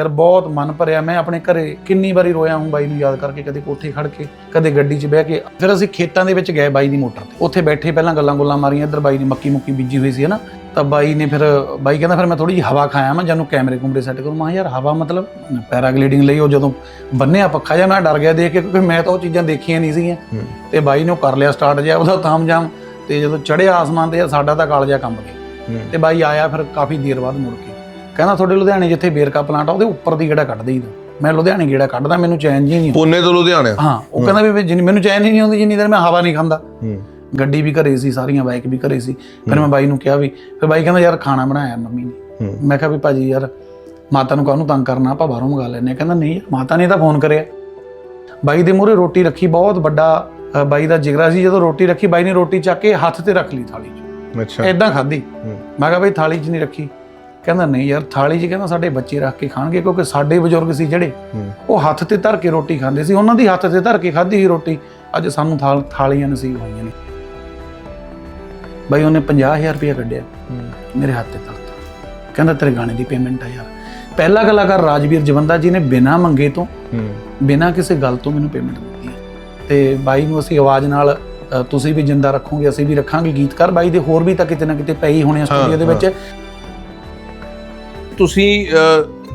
ਯਾਰ ਬਹੁਤ ਮਨ ਭਰਿਆ ਮੈਂ ਆਪਣੇ ਘਰੇ ਕਿੰਨੀ ਵਾਰੀ ਰੋਇਆ ਹੂੰ ਬਾਈ ਨੂੰ ਯਾਦ ਕਰਕੇ ਕਦੇ ਕੋਠੇ ਖੜ ਕੇ ਕਦੇ ਗੱਡੀ 'ਚ ਬਹਿ ਕੇ। ਫਿਰ ਅਸੀਂ ਖੇਤਾਂ ਦੇ ਵਿੱਚ ਗਏ ਬਾਈ ਦੀ ਮੋਟਰ ਤੇ। ਉੱਥੇ ਬੈਠੇ ਪਹਿਲਾਂ ਗੱਲਾਂ ਗੁੱਲਾਂ ਮਾਰੀਆਂ ਇੱਧਰ ਬਾਈ ਨੇ ਮੱਕੀ ਮੁੱਕੀ ਬੀਜੀ ਹੋਈ ਸੀ ਹਨਾ ਤਾਂ ਬਾਈ ਨੇ ਫਿਰ ਬਾਈ ਕਹਿੰਦਾ ਫਿਰ ਮੈਂ ਥੋੜੀ ਜਿਹੀ ਹਵਾ ਖਾਇਆ ਮੈਂ ਜਾਨੂੰ ਕੈਮਰੇ ਕੁਮਰੇ ਸੈੱਟ ਕਰੂੰ। ਮੈਂ ਯਾਰ ਹਵਾ ਮਤਲਬ ਪੈਰਾਗਲਾਈਡਿੰਗ ਲਈ ਉਹ ਜਦੋਂ ਬੰਨਿਆ ਪੱਖਾ ਜਿਹਾ ਮੈਂ ਡਰ ਗਿਆ ਦੇਖ ਕੇ ਕਿਉਂਕਿ ਮੈਂ ਤਾਂ ਉਹ ਚੀਜ਼ਾਂ ਦੇਖੀਆਂ ਨਹੀਂ ਸੀਗੀਆਂ। ਤੇ ਬਾਈ ਨੇ ਉਹ ਕਰ ਲਿਆ ਸਟਾਰਟ ਜਿਹਾ ਉਹਦਾ ਤਾਮਜਾਮ ਤੇ ਜਦੋਂ ਚੜਿਆ ਆਸਮਾਨ ਤੇ ਸਾਡਾ ਤਾਂ ਕਾਲਜਾ ਕੰਬ ਗਿਆ। ਤੇ ਬਾਈ ਆਇਆ ਫਿਰ ਕਾਫੀ ਦੇਰ ਬਾਅਦ ਮੁੜ ਕੇ। ਕਹਿੰਦਾ ਤੁਹਾਡੇ ਲੁਧਿਆਣੇ ਜਿੱਥੇ ਬੇਰਕਾ ਪਲਾਂਟ ਆ ਉਹਦੇ ਉੱਪਰ ਦੀ ਗੇੜਾ ਕੱਢ ਦੇਈਦਾ। ਮੈਂ ਲੁਧਿਆਣੇ ਗੇੜਾ ਕੱਢਦਾ ਮੈਨੂੰ ਚੈਨ ਜੀ ਨਹੀਂ। ਪੂਨੇ ਤੋਂ ਲੁਧਿਆਣੇ ਹਾਂ ਉਹ ਕਹਿੰਦਾ ਵੀ ਜਿੰਨੀ ਮੈਨੂੰ ਚੈਨ ਹੀ ਨਹੀਂ ਆਉਂਦੀ ਜਿੰਨੀ ਦੇਰ ਮੈਂ ਹਵਾ ਨਹੀਂ ਖਾਂਦਾ। ਗੱਡੀ ਵੀ ਘਰੇ ਸੀ ਸਾਰੀਆਂ ਬਾਈਕ ਵੀ ਘਰੇ ਸੀ। ਫਿਰ ਮੈਂ ਬਾਈ ਨੂੰ ਕਿਹਾ ਵੀ ਫਿਰ ਬਾਈ ਕਹਿੰਦਾ ਯਾਰ ਖਾਣਾ ਬਣਾਇਆ ਮੰਮੀ ਨੇ। ਮੈਂ ਕਿਹਾ ਵੀ ਭਾਜੀ ਯਾਰ ਮਾਤਾ ਨੂੰ ਕਾਹਨੂੰ ਤੰਗ ਕਰਨਾ? ਆਪਾਂ ਬਾਹਰੋਂ ਮੰਗਾ ਲੈਨੇ ਕਹਿੰਦਾ ਨਹੀਂ ਮਾਤਾ ਨੇ ਤਾਂ ਫੋਨ ਕਰਿਆ। ਬਾਈ ਦੇ ਮੂਹਰੇ ਰੋਟੀ ਰੱਖੀ ਬਹੁਤ ਵੱਡਾ ਬਾਈ ਦਾ ਜਿਗਰਾ ਸੀ। ਜਦੋਂ ਰੋਟੀ ਰੱਖੀ ਬਾਈ ਨੇ ਰੋਟੀ ਚੱਕ ਕੇ ਹੱਥ ਤੇ ਰੱਖ ਲਈ ਥਾਲੀ 'ਚ। ਅੱਛਾ। ਐਦਾਂ ਖਾਧੀ। ਮੈਂ ਕਿਹਾ ਬਈ ਥਾਲੀ 'ਚ ਨਹੀਂ ਰੱਖੀ। ਕਹਿੰਦਾ ਨਹੀਂ ਯਾਰ ਥਾਲੀ 'ਚ ਕਹਿੰਦਾ ਸਾਡੇ ਬੱਚੇ ਰੱਖ ਕੇ ਖਾਣਗੇ ਕਿਉਂਕਿ ਸਾਡੇ ਬਜ਼ੁਰਗ ਸੀ ਜਿਹੜੇ ਹੂੰ। ਉਹ ਹੱਥ ਤੇ ਧਰ ਕੇ ਰੋਟੀ ਖਾਂਦੇ ਸੀ ਉਹਨਾਂ ਦੀ ਹੱਥ ਤੇ ਧਰ ਕੇ ਖਾਧੀ ਸੀ ਰੋਟੀ। ਅੱਜ ਸਾਨੂੰ ਥਾਲ ਥਾਲੀਆਂ ਨਸੀਬ ਹੋਈਆਂ ਨੇ। ਬਈ ਉਹਨੇ 50000 ਰੁਪਏ ਕੱਢਿਆ ਮੇਰੇ ਹੱਥ ਤੇ ਧਰਤਾ। ਕਹਿੰਦਾ ਤੇਰੇ ਗਾਣੇ ਦੀ ਪੇਮੈਂਟ ਆ ਯਾਰ। ਪਹਿਲਾ ਕਲਾਕਾਰ ਰਾਜਵੀਰ ਜਵੰਦਾ ਜੀ ਨੇ ਬਿਨਾਂ ਮੰਗੇ ਤੋਂ ਹੂੰ। ਬਿਨਾਂ ਕਿਸੇ ਗੱਲ ਤੋਂ ਮੈਨੂੰ ਪੇਮੈਂਟ ਦਿੱਤੀ ਹੈ। ਤੇ ਬਾਈ ਨੂੰ ਅਸੀਂ ਆਵਾਜ਼ ਨਾਲ ਤੁਸੀਂ ਵੀ ਜਿੰਦਾ ਰੱਖੋਗੇ ਅਸੀਂ ਵੀ ਰੱਖਾਂਗੇ ਗੀਤਕਾਰ। ਬਾਈ ਦੇ ਹੋਰ ਵੀ ਤਾਂ ਕਿਤੇ ਨਾ ਕਿਤੇ ਹੀ ਹੋਣੇ ਆ ਸਟੂਡੀਓ ਦੇ ਵਿੱਚ। ਤੁਸੀਂ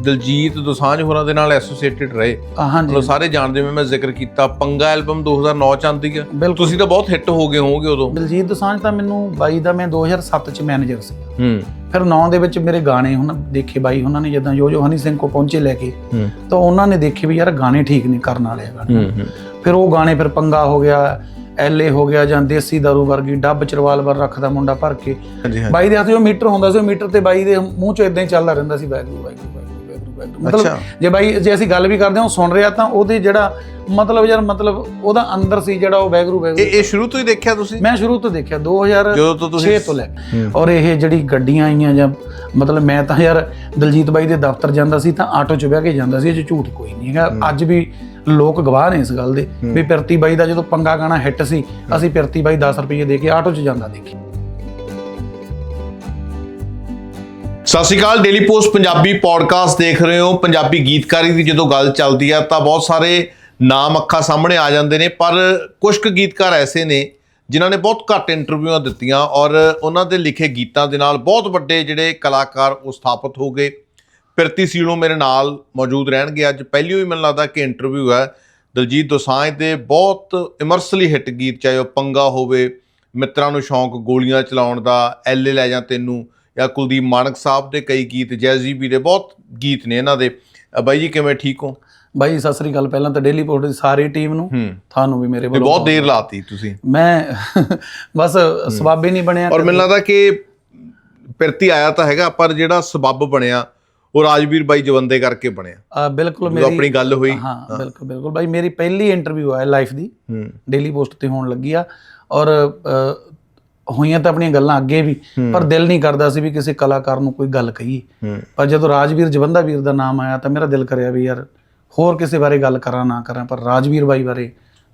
ਦਿਲਜੀਤ ਦੋਸਾਂਝ ਹੋਰਾਂ ਦੇ ਨਾਲ ਐਸੋਸੀਏਟਿਡ ਰਹੇ। ਆ, ਹਾਂਜੀ। ਮਤਲਬ ਸਾਰੇ ਜਾਣਦੇ ਜਿਵੇਂ ਮੈਂ ਜ਼ਿਕਰ ਕੀਤਾ। ਪੰਗਾ ਐਲਬਮ 2009 ਚ ਆਂਦੀ ਹੈ ਬਿਲਕੁਲ। ਤੁਸੀਂ ਤਾਂ ਬਹੁਤ ਹਿੱਟ ਹੋ ਗਏ ਹੋਵੋਗੇ ਉਦੋਂ। ਦਿਲਜੀਤ ਦੋਸਾਂਝ ਤਾਂ ਮੈਨੂੰ ਬਾਈ ਦਾ ਮੈਂ 2007 ਚ ਮੈਨੇਜਰ ਸੀ। ਹੂੰ। ਫਿਰ 9 ਦੇ ਵਿੱਚ ਮੇਰੇ ਗਾਣੇ ਹੁਣ ਦੇਖੇ ਬਾਈ ਉਹਨਾਂ ਨੇ ਜਦੋਂ ਜੋ ਜੋ ਹਨੀ ਸਿੰਘ ਕੋ ਪਹੁੰਚੇ ਲੈ ਕੇ ਤਾਂ ਉਹਨਾਂ ਨੇ ਦੇਖੇ ਵੀ ਯਾਰ ਗਾਣੇ ਠੀਕ ਨਹੀਂ ਕਰਨ ਵਾਲੇ ਆ ਫਿਰ ਉਹ ਗਾਣੇ ਫਿਰ ਪੰਗਾ ਹੋ ਗਿਆ। ਐਲਏ ਹੋ ਗਿਆ ਜਾਂ ਦੇਸੀ ਦਾਰੂ ਵਰਗੀ ਡੱਬ ਚਰਵਾਲ ਵਰ ਰੱਖਦਾ ਮੁੰਡਾ ਭਰ ਕੇ। ਹਾਂਜੀ ਬਾਈ ਦੇ ਹੱਥ 'ਚ ਉਹ ਮੀਟਰ ਹੁੰਦਾ ਸੀ ਉਹ ਮੀਟਰ ਤੇ ਬਾਈ ਦੇ ਮੂੰਹ 'ਚੋਂ ਇਦਾਂ ਹੀ ਚੱਲਦਾ ਰਹਿੰਦਾ ਸੀ ਵੈਗਰੂ ਵੈਗਰੂ ਵੈਗਰੂ ਵੈਗਰੂ ਵੈਗਰੂ ਅੱਛਾ। ਮਤਲਬ ਜੇ ਬਾਈ ਜੇ ਅਸੀਂ ਗੱਲ ਵੀ ਕਰਦੇ ਹਾਂ ਉਹ ਸੁਣ ਰਿਹਾ ਤਾਂ ਉਹਦੇ ਜਿਹੜਾ ਮਤਲਬ ਯਾਰ ਮਤਲਬ ਉਹਦਾ ਅੰਦਰ ਸੀ ਜਿਹੜਾ ਉਹ ਵੈਗਰੂ ਇਹ ਵੈਗਰੂ ਇਹ ਸ਼ੁਰੂ ਤੋਂ ਹੀ ਦੇਖਿਆ ਤੁਸੀਂ? ਮੈਂ ਸ਼ੁਰੂ ਤੋਂ ਦੇਖਿਆ 2000 ਜਦੋਂ ਤੋਂ ਤੁਸੀਂ 6 ਤੋਂ ਲੈ ਕੇ। ਹੂੰ। ਔਰ ਇਹ ਜਿਹੜੀ ਗੱਡੀਆਂ ਆਈਆਂ ਜਾਂ ਮਤਲਬ ਮੈਂ ਤਾਂ ਯਾਰ ਦਲਜੀਤ ਬਾਈ ਦੇ ਦਫ਼ਤਰ ਜਾਂਦਾ ਸੀ ਤਾਂ ਆਟੋ 'ਚ ਬਹਿ ਕੇ ਜਾਂਦਾ ਸੀ ਇਹ 'ਚ ਝੂਠ ਕੋਈ ਨਹੀਂ ਹੈਗਾ। ਅੱਜ ਵੀ ਲੋਕ ਗਵਾਹ ਨੇ ਇਸ ਗੱਲ ਦੇ ਵੀ ਪਿਰਤੀ ਬਾਈ ਦਾ ਜਦੋਂ ਪੰਗਾ ਗਾਣਾ ਹਿੱਟ ਸੀ ਅਸੀਂ ਪਿਰਤੀ ਬਾਈ 10 ਰੁਪਏ ਦੇ ਕੇ ਆਟੋ 'ਚ ਜਾਂਦਾ ਦੇਖੀ। Sat Sri Akal daily post Punjabi podcast ਦੇਖ ਰਹੇ ਹੋ। ਪੰਜਾਬੀ ਗੀਤਕਾਰੀ ਦੀ ਜਦੋਂ ਗੱਲ ਚੱਲਦੀ ਆ ਤਾਂ ਬਹੁਤ ਸਾਰੇ ਨਾਮ ਅੱਖਾਂ ਸਾਹਮਣੇ ਆ ਜਾਂਦੇ ਨੇ ਪਰ ਕੁਝ ਕੁ ਗੀਤਕਾਰ ਐਸੇ ਨੇ ਜਿਨ੍ਹਾਂ ਨੇ ਬਹੁਤ ਘੱਟ ਇੰਟਰਵਿਊਆਂ ਦਿੱਤੀਆਂ ਔਰ ਉਹਨਾਂ ਦੇ ਲਿਖੇ ਗੀਤਾਂ ਦੇ ਨਾਲ ਬਹੁਤ ਵੱਡੇ ਜਿਹੜੇ ਕਲਾਕਾਰ ਉਹ ਸਥਾਪਿਤ ਹੋ ਗਏ। ਪਿਰਤੀ ਸੀਲੋਂ ਮੇਰੇ ਨਾਲ ਮੌਜੂਦ ਰਹਿਣਗੇ। ਅੱਜ ਪਹਿਲੀ ਵੀ ਮੈਨੂੰ ਲੱਗਦਾ ਕਿ ਇੰਟਰਵਿਊ ਹੈ। ਦਲਜੀਤ ਦੋਸਾਂਝ ਦੇ ਬਹੁਤ ਇਮਰਸਲੀ ਹਿੱਟ ਗੀਤ ਚਾਹੇ ਉਹ ਪੰਗਾ ਹੋਵੇ ਮਿੱਤਰਾਂ ਨੂੰ ਸ਼ੌਂਕ ਗੋਲੀਆਂ ਚਲਾਉਣ ਦਾ ਐਲੇ ਲੈ ਜਾਂ ਤੈਨੂੰ ਜਾਂ ਕੁਲਦੀਪ ਮਾਨਕ ਸਾਹਿਬ ਦੇ ਕਈ ਗੀਤ ਜੈਜ਼ੀਬੀ ਦੇ ਬਹੁਤ ਗੀਤ ਨੇ ਇਹਨਾਂ ਦੇ। ਬਾਈ ਜੀ ਕਿਵੇਂ ਠੀਕ ਹੋ? ਬਾਈ ਸਤਿ ਸ੍ਰੀ ਅਕਾਲ। ਪਹਿਲਾਂ ਤਾਂ ਡੇਲੀ ਪੋਰਟ ਦੀ ਸਾਰੀ ਟੀਮ ਨੂੰ ਤੁਹਾਨੂੰ ਵੀ ਮੇਰੇ ਵੱਲੋਂ ਬਹੁਤ ਦੇਰ ਲਾਤੀ ਤੁਸੀਂ। ਮੈਂ ਬਸ ਸਵਾਬੇ ਨਹੀਂ ਬਣਿਆ ਔਰ ਮੈਨੂੰ ਲੱਗਦਾ ਕਿ ਪਿਰਤੀ ਆਇਆ ਤਾਂ ਹੈਗਾ ਪਰ ਜਿਹੜਾ ਸਬੱਬ ਬਣਿਆ ਉਹ ਰਾਜਵੀਰ ਬਾਈ ਜਵੰਦੇ ਕਰਕੇ ਬਣਿਆ। ਬਿਲਕੁਲ ਜਦੋਂ ਆਪਣੀ ਮੇਰੀ ਗੱਲ ਹੋਈ। ਹਾਂ ਬਿਲਕੁਲ ਬਿਲਕੁਲ। ਬਾਈ ਮੇਰੀ ਪਹਿਲੀ ਇੰਟਰਵਿਊ ਹੈ ਲਾਈਫ ਦੀ। ਡੇਲੀ ਪੋਸਟ ਤੇ ਹੋਣ ਲੱਗੀ ਆ। ਔਰ ਹੋਈਆਂ ਤਾਂ ਆਪਣੀਆਂ ਗੱਲਾਂ ਅੱਗੇ ਵੀ ਪਰ ਦਿਲ ਨਹੀਂ ਕਰਦਾ ਸੀ ਵੀ ਕਿਸੇ ਕਲਾਕਾਰ ਨੂੰ ਕੋਈ ਗੱਲ ਕਹੀ ਪਰ ਜਦੋਂ ਰਾਜਵੀਰ ਜਵੰਦਾ ਵੀਰ ਦਾ ਨਾਮ ਆਇਆ ਤਾਂ ਮੇਰਾ ਦਿਲ ਕਰਿਆ ਵੀ ਯਾਰ ਹੋਰ ਕਿਸੇ ਬਾਰੇ ਗੱਲ ਕਰਾਂ ਨਾ ਕਰਾਂ। ਪਰ ਰਾਜਵੀਰ ਬਾਈ ਬਾਰੇ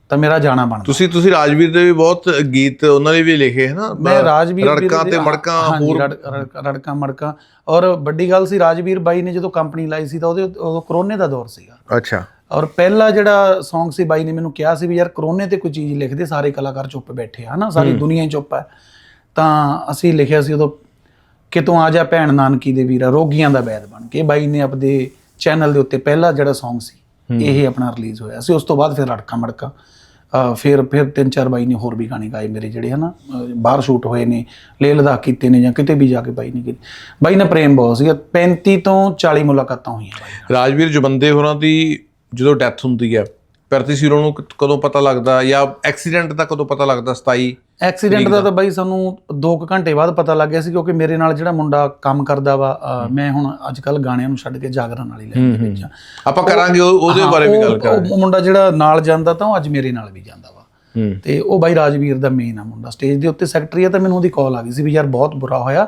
ਤਾਂ ਮੇਰਾ ਜਾਣਾ ਬਣਦਾ। ਤੁਸੀਂ ਤੁਸੀਂ ਰਾਜਵੀਰ ਦੇ ਵੀ ਬਹੁਤ ਗੀਤ ਉਹਨਾਂ ਨੇ ਵੀ ਲਿਖੇ ਹੈ ਨਾ। ਮੈਂ ਰਾਜਵੀਰ ਵੀਰ ਰੜਕਾਂ ਤੇ ਮੜਕਾਂ ਹੋਰ ਰੜ- ਰੜ- ਰੜਕਾਂ ਮੜਕਾਂ। ਔਰ ਵੱਡੀ ਗੱਲ ਸੀ ਰਾਜਵੀਰ ਬਾਈ ਨੇ ਜਦੋਂ ਕੰਪਨੀ ਲਾਈ ਸੀ ਤਾਂ ਉਹਦੇ ਉਦੋਂ ਕਰੋਨੇ ਦਾ ਦੌਰ ਸੀਗਾ। ਅੱਛਾ। ਔਰ ਪਹਿਲਾ ਜਿਹੜਾ Song ਸੀ ਬਾਈ ਨੇ ਮੈਨੂੰ ਕਿਹਾ ਸੀ ਵੀ ਯਾਰ ਕਰੋਨੇ ਤੇ ਕੋਈ ਚੀਜ਼ ਲਿਖਦੇ ਸਾਰੇ ਕਲਾਕਾਰ ਚੁੱਪ ਬੈਠੇ ਆ ਹਨਾ? ਸਾਰੀ ਦੁਨੀਆ ਹੀ ਚੁੱਪ ਹੈ ਤਾਂ ਅਸੀਂ ਲਿਖਿਆ ਸੀ ਉਦੋਂ ਕਿਤੋਂ ਆ ਜਾ ਭੈਣ ਨਾਨਕੀ ਦੇ ਵੀਰਾ ਰੋਗੀਆਂ ਦਾ ਵੈਦ ਬਣ ਕੇ। ਬਾਈ ਨੇ ਆਪਦੇ ਚੈਨਲ ਦੇ ਉੱਤੇ ਪਹਿਲਾ ਜਿਹੜਾ Song ਸੀ ਇਹ ਆਪਣਾ ਰਿਲੀਜ਼ ਹੋਇਆ ਸੀ। ਉਸ ਤੋਂ ਬਾਅਦ ਫਿਰ ਰੜਕਾ ਮੜਕਾ। ਫਿਰ ਫਿਰ ਤਿੰਨ ਚਾਰ ਬਾਈ ਨੇ ਹੋਰ ਵੀ ਗਾਣੇ ਗਾਏ ਮੇਰੇ ਜਿਹੜੇ ਹਨਾ। ਬਾਹਰ ਸ਼ੂਟ ਹੋਏ ਨੇ ਲੇਹ ਲਦਾਖ ਕੀਤੇ ਨੇ ਜਾਂ ਕਿਤੇ ਵੀ ਜਾ ਕੇ ਬਾਈ ਨੇ ਕੀਤੇ। ਬਾਈ ਨਾਲ ਪ੍ਰੇਮ ਬਹੁਤ ਸੀਗਾ। 35 ਤੋਂ 40 ਮੁਲਾਕਾਤਾਂ ਹੋਈਆਂ। ਰਾਜਵੀਰ ਜਵੰਦੇ ਹੋਰਾਂ ਦੀ ਜਦੋਂ ਡੈਥ ਹੁੰਦੀ ਹੈ ਪਿਰਤੀ ਸੀਰੋ ਨੂੰ ਕਦੋਂ ਪਤਾ ਲੱਗਦਾ ਜਾਂ ਐਕਸੀਡੈਂਟ ਦਾ ਕਦੋਂ ਪਤਾ ਲੱਗਦਾ 27 ਐਕਸੀਡੈਂਟ ਦਾ ਤਾਂ ਬਾਈ ਸਾਨੂੰ 2 ਘੰਟੇ ਬਾਅਦ ਪਤਾ ਲੱਗ ਗਿਆ ਸੀ ਕਿਉਂਕਿ ਮੇਰੇ ਨਾਲ ਜਿਹੜਾ ਮੁੰਡਾ ਕੰਮ ਕਰਦਾ ਵਾ ਮੈਂ ਹੁਣ ਅੱਜ ਕੱਲ ਗਾਣਿਆਂ ਨੂੰ ਛੱਡ ਕੇ ਜਾਗਰਨ ਵਾਲੀ ਲਾਈਨ ਦੇ ਵਿੱਚ ਆ। ਆਪਾਂ ਕਰਾਂਗੇ ਉਹ- ਉਹਦੇ ਬਾਰੇ ਵੀ ਗੱਲ ਕਰਾਂਗੇ। ਉਹ ਮੁੰਡਾ ਜਿਹੜਾ ਨਾਲ ਜਾਂਦਾ ਤਾਂ ਉਹ ਅੱਜ ਮੇਰੇ ਨਾਲ ਵੀ ਜਾਂਦਾ ਵਾ। ਤੇ ਉਹ ਬਾਈ ਰਾਜਵੀਰ ਦਾ ਮੇਨ ਆ ਮੁੰਡਾ। ਸਟੇਜ ਦੇ ਉੱਤੇ ਸੈਕਟਰੀ ਆ ਤਾਂ ਮੈਨੂੰ ਉਹਦੀ ਕਾਲ ਆ ਗਈ ਸੀ ਵੀ ਯਾਰ ਬਹੁਤ ਬੁਰਾ ਹੋਇਆ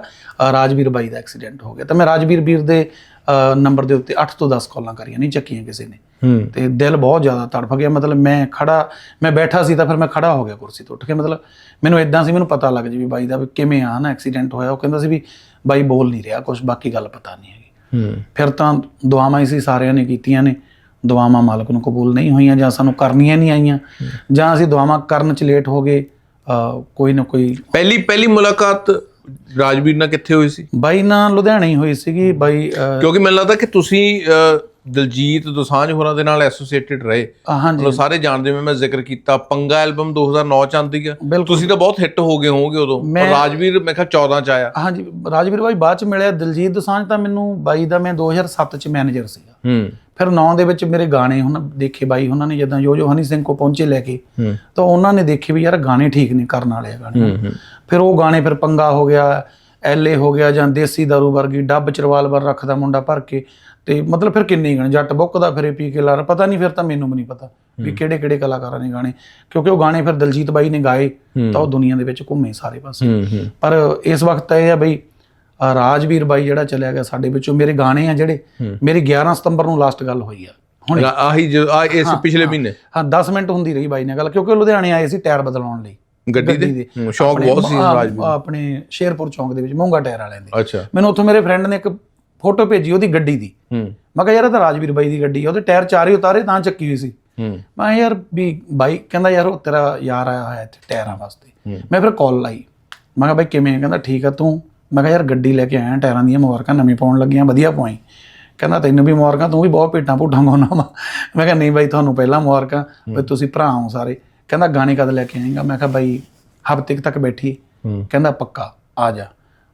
ਰਾਜਵੀਰ ਬਾਈ ਦਾ ਐਕਸੀਡੈਂਟ ਹੋ ਗਿਆ। ਤਾਂ ਮੈਂ ਰਾਜਵੀਰ ਵੀਰ ਦੇ ਨੰਬਰ ਦੇ ਉੱਤੇ 8 ਤੋਂ 10 ਕਾਲਾਂ ਕਰੀਆਂ ਨਹੀਂ ਚੱਕੀਆਂ ਕਿਸੇ ਨੇ। ਤੇ ਦਿਲ ਬਹੁਤ ਜ਼ਿਆਦਾ ਤੜਫ ਗਿਆ ਮਤਲਬ ਮੈਂ ਖੜਾ ਮੈਂ ਬੈਠਾ ਸੀ ਤਾਂ ਫਿਰ ਮੈਂ ਖੜਾ ਹੋ ਗਿਆ ਕੁਰਸੀ ਤੋਂ ਉੱਠ ਕੇ ਮਤਲਬ ਮੈਨੂੰ ਇਦਾਂ ਸੀ ਮੈਨੂੰ ਪਤਾ ਲੱਗ ਜੀ ਵੀ ਬਾਈ ਦਾ ਵੀ ਕਿਵੇਂ ਆ ਨਾ ਐਕਸੀਡੈਂਟ ਹੋਇਆ ਉਹ ਕਹਿੰਦਾ ਸੀ ਵੀ ਬਾਈ ਬੋਲ ਨਹੀਂ ਰਿਹਾ ਕੁਝ ਬਾਕੀ ਗੱਲ ਪਤਾ ਨਹੀਂ ਹੈਗੀ। ਹੂੰ। ਫਿਰ ਤਾਂ ਦੁਆਵਾਂ ਹੀ ਸੀ ਸਾਰਿਆਂ ਨੇ ਕੀਤੀਆਂ ਨੇ ਦੁਆਵਾਂ ਮਾਲਕ ਨੂੰ ਕਬੂਲ ਨਹੀਂ ਹੋਈਆਂ ਜਾਂ ਸਾਨੂੰ ਕਰਨੀਆਂ ਨਹੀਂ ਆਈਆਂ ਜਾਂ ਅਸੀਂ ਦੁਆਵਾਂ ਕਰਨ ਚ ਲੇਟ ਹੋ ਗਏ ਕੋਈ ਨਾ ਕੋਈ ਪਹਿਲੀ ਪਹਿਲੀ ਮੁਲਾਕਾਤ ਰਾਜਵੀਰ ਨਾਲ ਕਿੱਥੇ ਹੋਈ ਸੀ? ਬਾਈ ਨਾਲ ਲੁਧਿਆਣੇ ਹੀ ਹੋਈ ਸੀਗੀ ਬਾਈ ਕਿਉਂਕਿ ਮੈਨੂੰ ਲੱਗਦਾ ਕਿ ਤੁਸੀਂ ਦਲਜੀਤ ਦੋਸਾਂਝ ਹੋਰਾਂ ਦੇ ਨਾਲ ਐਸੋਸੀਏਟਡ ਰਹੇ। ਹਾਂਜੀ। ਮਤਲਬ ਸਾਰੇ ਜਾਣਦੇ ਮੈਂ ਮੈਂ ਜ਼ਿਕਰ ਕੀਤਾ। ਪੰਗਾ ਐਲਬਮ 2009 ਚ ਆਂਦੀ ਆ। ਤੁਸੀਂ ਤਾਂ ਬਹੁਤ ਹਿੱਟ ਹੋ ਗਏ ਹੋਵੋਗੇ ਉਦੋਂ। ਰਾਜਵੀਰ ਮੈਂ ਕਿਹਾ 14 ਚ ਆਇਆ। ਹਾਂਜੀ ਰਾਜਵੀਰ ਬਾਈ ਬਾਅਦ ਚ ਮਿਲਿਆ। ਦਿਲਜੀਤ ਦੋਸਾਂਝ ਤਾਂ ਮੈਨੂੰ ਬਾਈ ਦਾ ਮੈਂ 2007 ਚ ਮੈਨੇਜਰ ਸੀਗਾ। ਹੂੰ। ਫਿਰ 9 ਦੇ ਵਿੱਚ ਮੇਰੇ ਗਾਣੇ ਹੁਣ ਦੇਖੇ ਬਾਈ ਉਹਨਾਂ ਨੇ ਜਦੋਂ ਜੋ ਜੋ ਹਨੀ ਸਿੰਘ ਕੋ ਪਹੁੰਚੇ ਲੈ ਕੇ ਤਾਂ ਉਹਨਾਂ ਨੇ ਦੇਖੇ ਵੀ ਯਾਰ ਗਾਣੇ ਠੀਕ ਨਹੀਂ ਕਰਨ ਵਾਲੇ ਆ ਗਾਣੇ। ਫਿਰ ਉਹ ਗਾਣੇ ਫਿਰ ਪੰਗਾ ਹੋ ਗਿਆ। ਐਲਏ ਹੋ ਗਿਆ ਜਾਂ ਦੇਸੀ ਦਾਰੂ ਵਰਗੀ ਡੱਬ ਚਰਵਾਲ ਵਰ ਰੱਖਦਾ ਮੁੰਡਾ ਭਰ ਕੇ ਤੇ ਮਤਲਬ ਫਿਰ ਕਿੰਨੇ ਗਾਣੇ ਜੱਟ ਬੁੱਕਦਾ ਫਿਰੇ ਪੀ ਕੇ ਲਾਰ ਪਤਾ ਨਹੀਂ ਫਿਰ ਤਾਂ ਮੈਨੂੰ ਵੀ ਨਹੀਂ ਪਤਾ ਵੀ ਕਿਹੜੇ ਕਿਹੜੇ ਕਲਾਕਾਰਾਂ ਨੇ ਗਾਣੇ ਕਿਉਂਕਿ ਉਹ ਗਾਣੇ ਫਿਰ ਦਲਜੀਤ ਬਾਈ ਨੇ ਗਾਏ ਤਾਂ ਉਹ ਦੁਨੀਆ ਦੇ ਵਿੱਚ ਘੁੰਮੇ ਸਾਰੇ ਪਾਸੇ। ਪਰ ਇਸ ਵਕਤ ਇਹ ਆ ਬਈ ਰਾਜਵੀਰ ਬਾਈ ਜਿਹੜਾ ਚਲਿਆ ਗਿਆ ਸਾਡੇ ਵਿੱਚੋਂ ਮੇਰੇ ਗਾਣੇ ਆ ਜਿਹੜੇ ਮੇਰੀ 11 ਸਤੰਬਰ ਨੂੰ ਲਾਸਟ ਗੱਲ ਹੋਈ ਆ। ਹੁਣ ਆਹੀ ਜੋ ਆ ਇਸ ਪਿਛਲੇ ਮਹੀਨੇ। ਹਾਂ 10 ਮਿੰਟ ਹੁੰਦੀ ਰਹੀ ਬਾਈ ਨਾਲ ਗੱਲ ਕਿਉਂਕਿ ਲੁਧਿਆਣੇ ਆਏ ਸੀ ਟਾਇਰ ਬਦਲਾਉਣ ਲਈ। ਗੱਡੀ ਦੇ? ਸ਼ੌਕ ਬਹੁਤ ਸੀ ਰਾਜਵੀਰ ਆਪਣੇ ਸ਼ੇਰਪੁਰ ਚੌਂਕ ਦੇ ਵਿੱਚ ਮੋਂਗਾ ਟਾਇਰ ਵਾਲਿਆਂ ਦੇ। ਅੱਛਾ। ਮੈਨੂੰ ਉੱਥੋਂ ਮੇਰੇ ਫਰੈਂਡ ਨੇ ਇੱਕ ਫੋਟੋ ਭੇਜੀ ਉਹਦੀ ਗੱਡੀ ਦੀ। ਮੈਂ ਕਿਹਾ ਯਾਰ ਇਹ ਤਾਂ ਰਾਜਵੀਰ ਬਾਈ ਦੀ ਗੱਡੀ ਆ ਉਹਦੇ ਟਾਇਰ ਚਾਰੇ ਉਤਾਰੇ ਤਾਂ ਚੱਕੀ ਹੋਈ ਸੀ। ਮੈਂ ਯਾਰ ਵੀ ਬਾਈ ਕਹਿੰਦਾ ਯਾਰ ਉਹ ਤੇਰਾ ਯਾਰ ਆਇਆ ਹੋਇਆ ਇੱਥੇ ਟਾਇਰਾਂ ਵਾਸਤੇ। ਮੈਂ ਫਿਰ ਕਾਲ ਲਾਈ। ਮੈਂ ਕਿਹਾ ਬਾਈ ਕਿਵੇਂ? ਕਹਿੰਦਾ ਠੀਕ ਆ ਤੂੰ। ਮੈਂ ਕਿਹਾ ਯਾਰ ਗੱਡੀ ਲੈ ਕੇ ਆਇਆ ਟਾਇਰਾਂ ਦੀਆਂ ਮੁਬਾਰਕਾਂ ਨਵੀਂ ਪਾਉਣ ਲੱਗੀਆਂ ਵਧੀਆ ਪਵਾਈ। ਕਹਿੰਦਾ ਤੈਨੂੰ ਵੀ ਮੁਬਾਰਕਾਂ ਤੂੰ ਵੀ ਬਹੁਤ ਭੇਟਾਂ ਭੁੱਟਾਂ ਗਾਉਣਾ ਵਾ। ਮੈਂ ਕਿਹਾ ਨਹੀਂ ਬਾਈ ਤੁਹਾਨੂੰ ਪਹਿਲਾਂ ਮੁਬਾਰਕਾਂ ਵੀ ਤੁਸੀਂ ਭਰਾ ਹੋ ਸਾਰੇ। ਕਹਿੰਦਾ ਗਾਣੇ ਕਦ ਲੈ ਕੇ ਆਏਗਾ? ਮੈਂ ਕਿਹਾ ਬਾਈ ਹਫ਼ਤੇ ਤੱਕ ਬੈਠੀ। ਕਹਿੰਦਾ ਪੱਕਾ ਆ ਜਾ।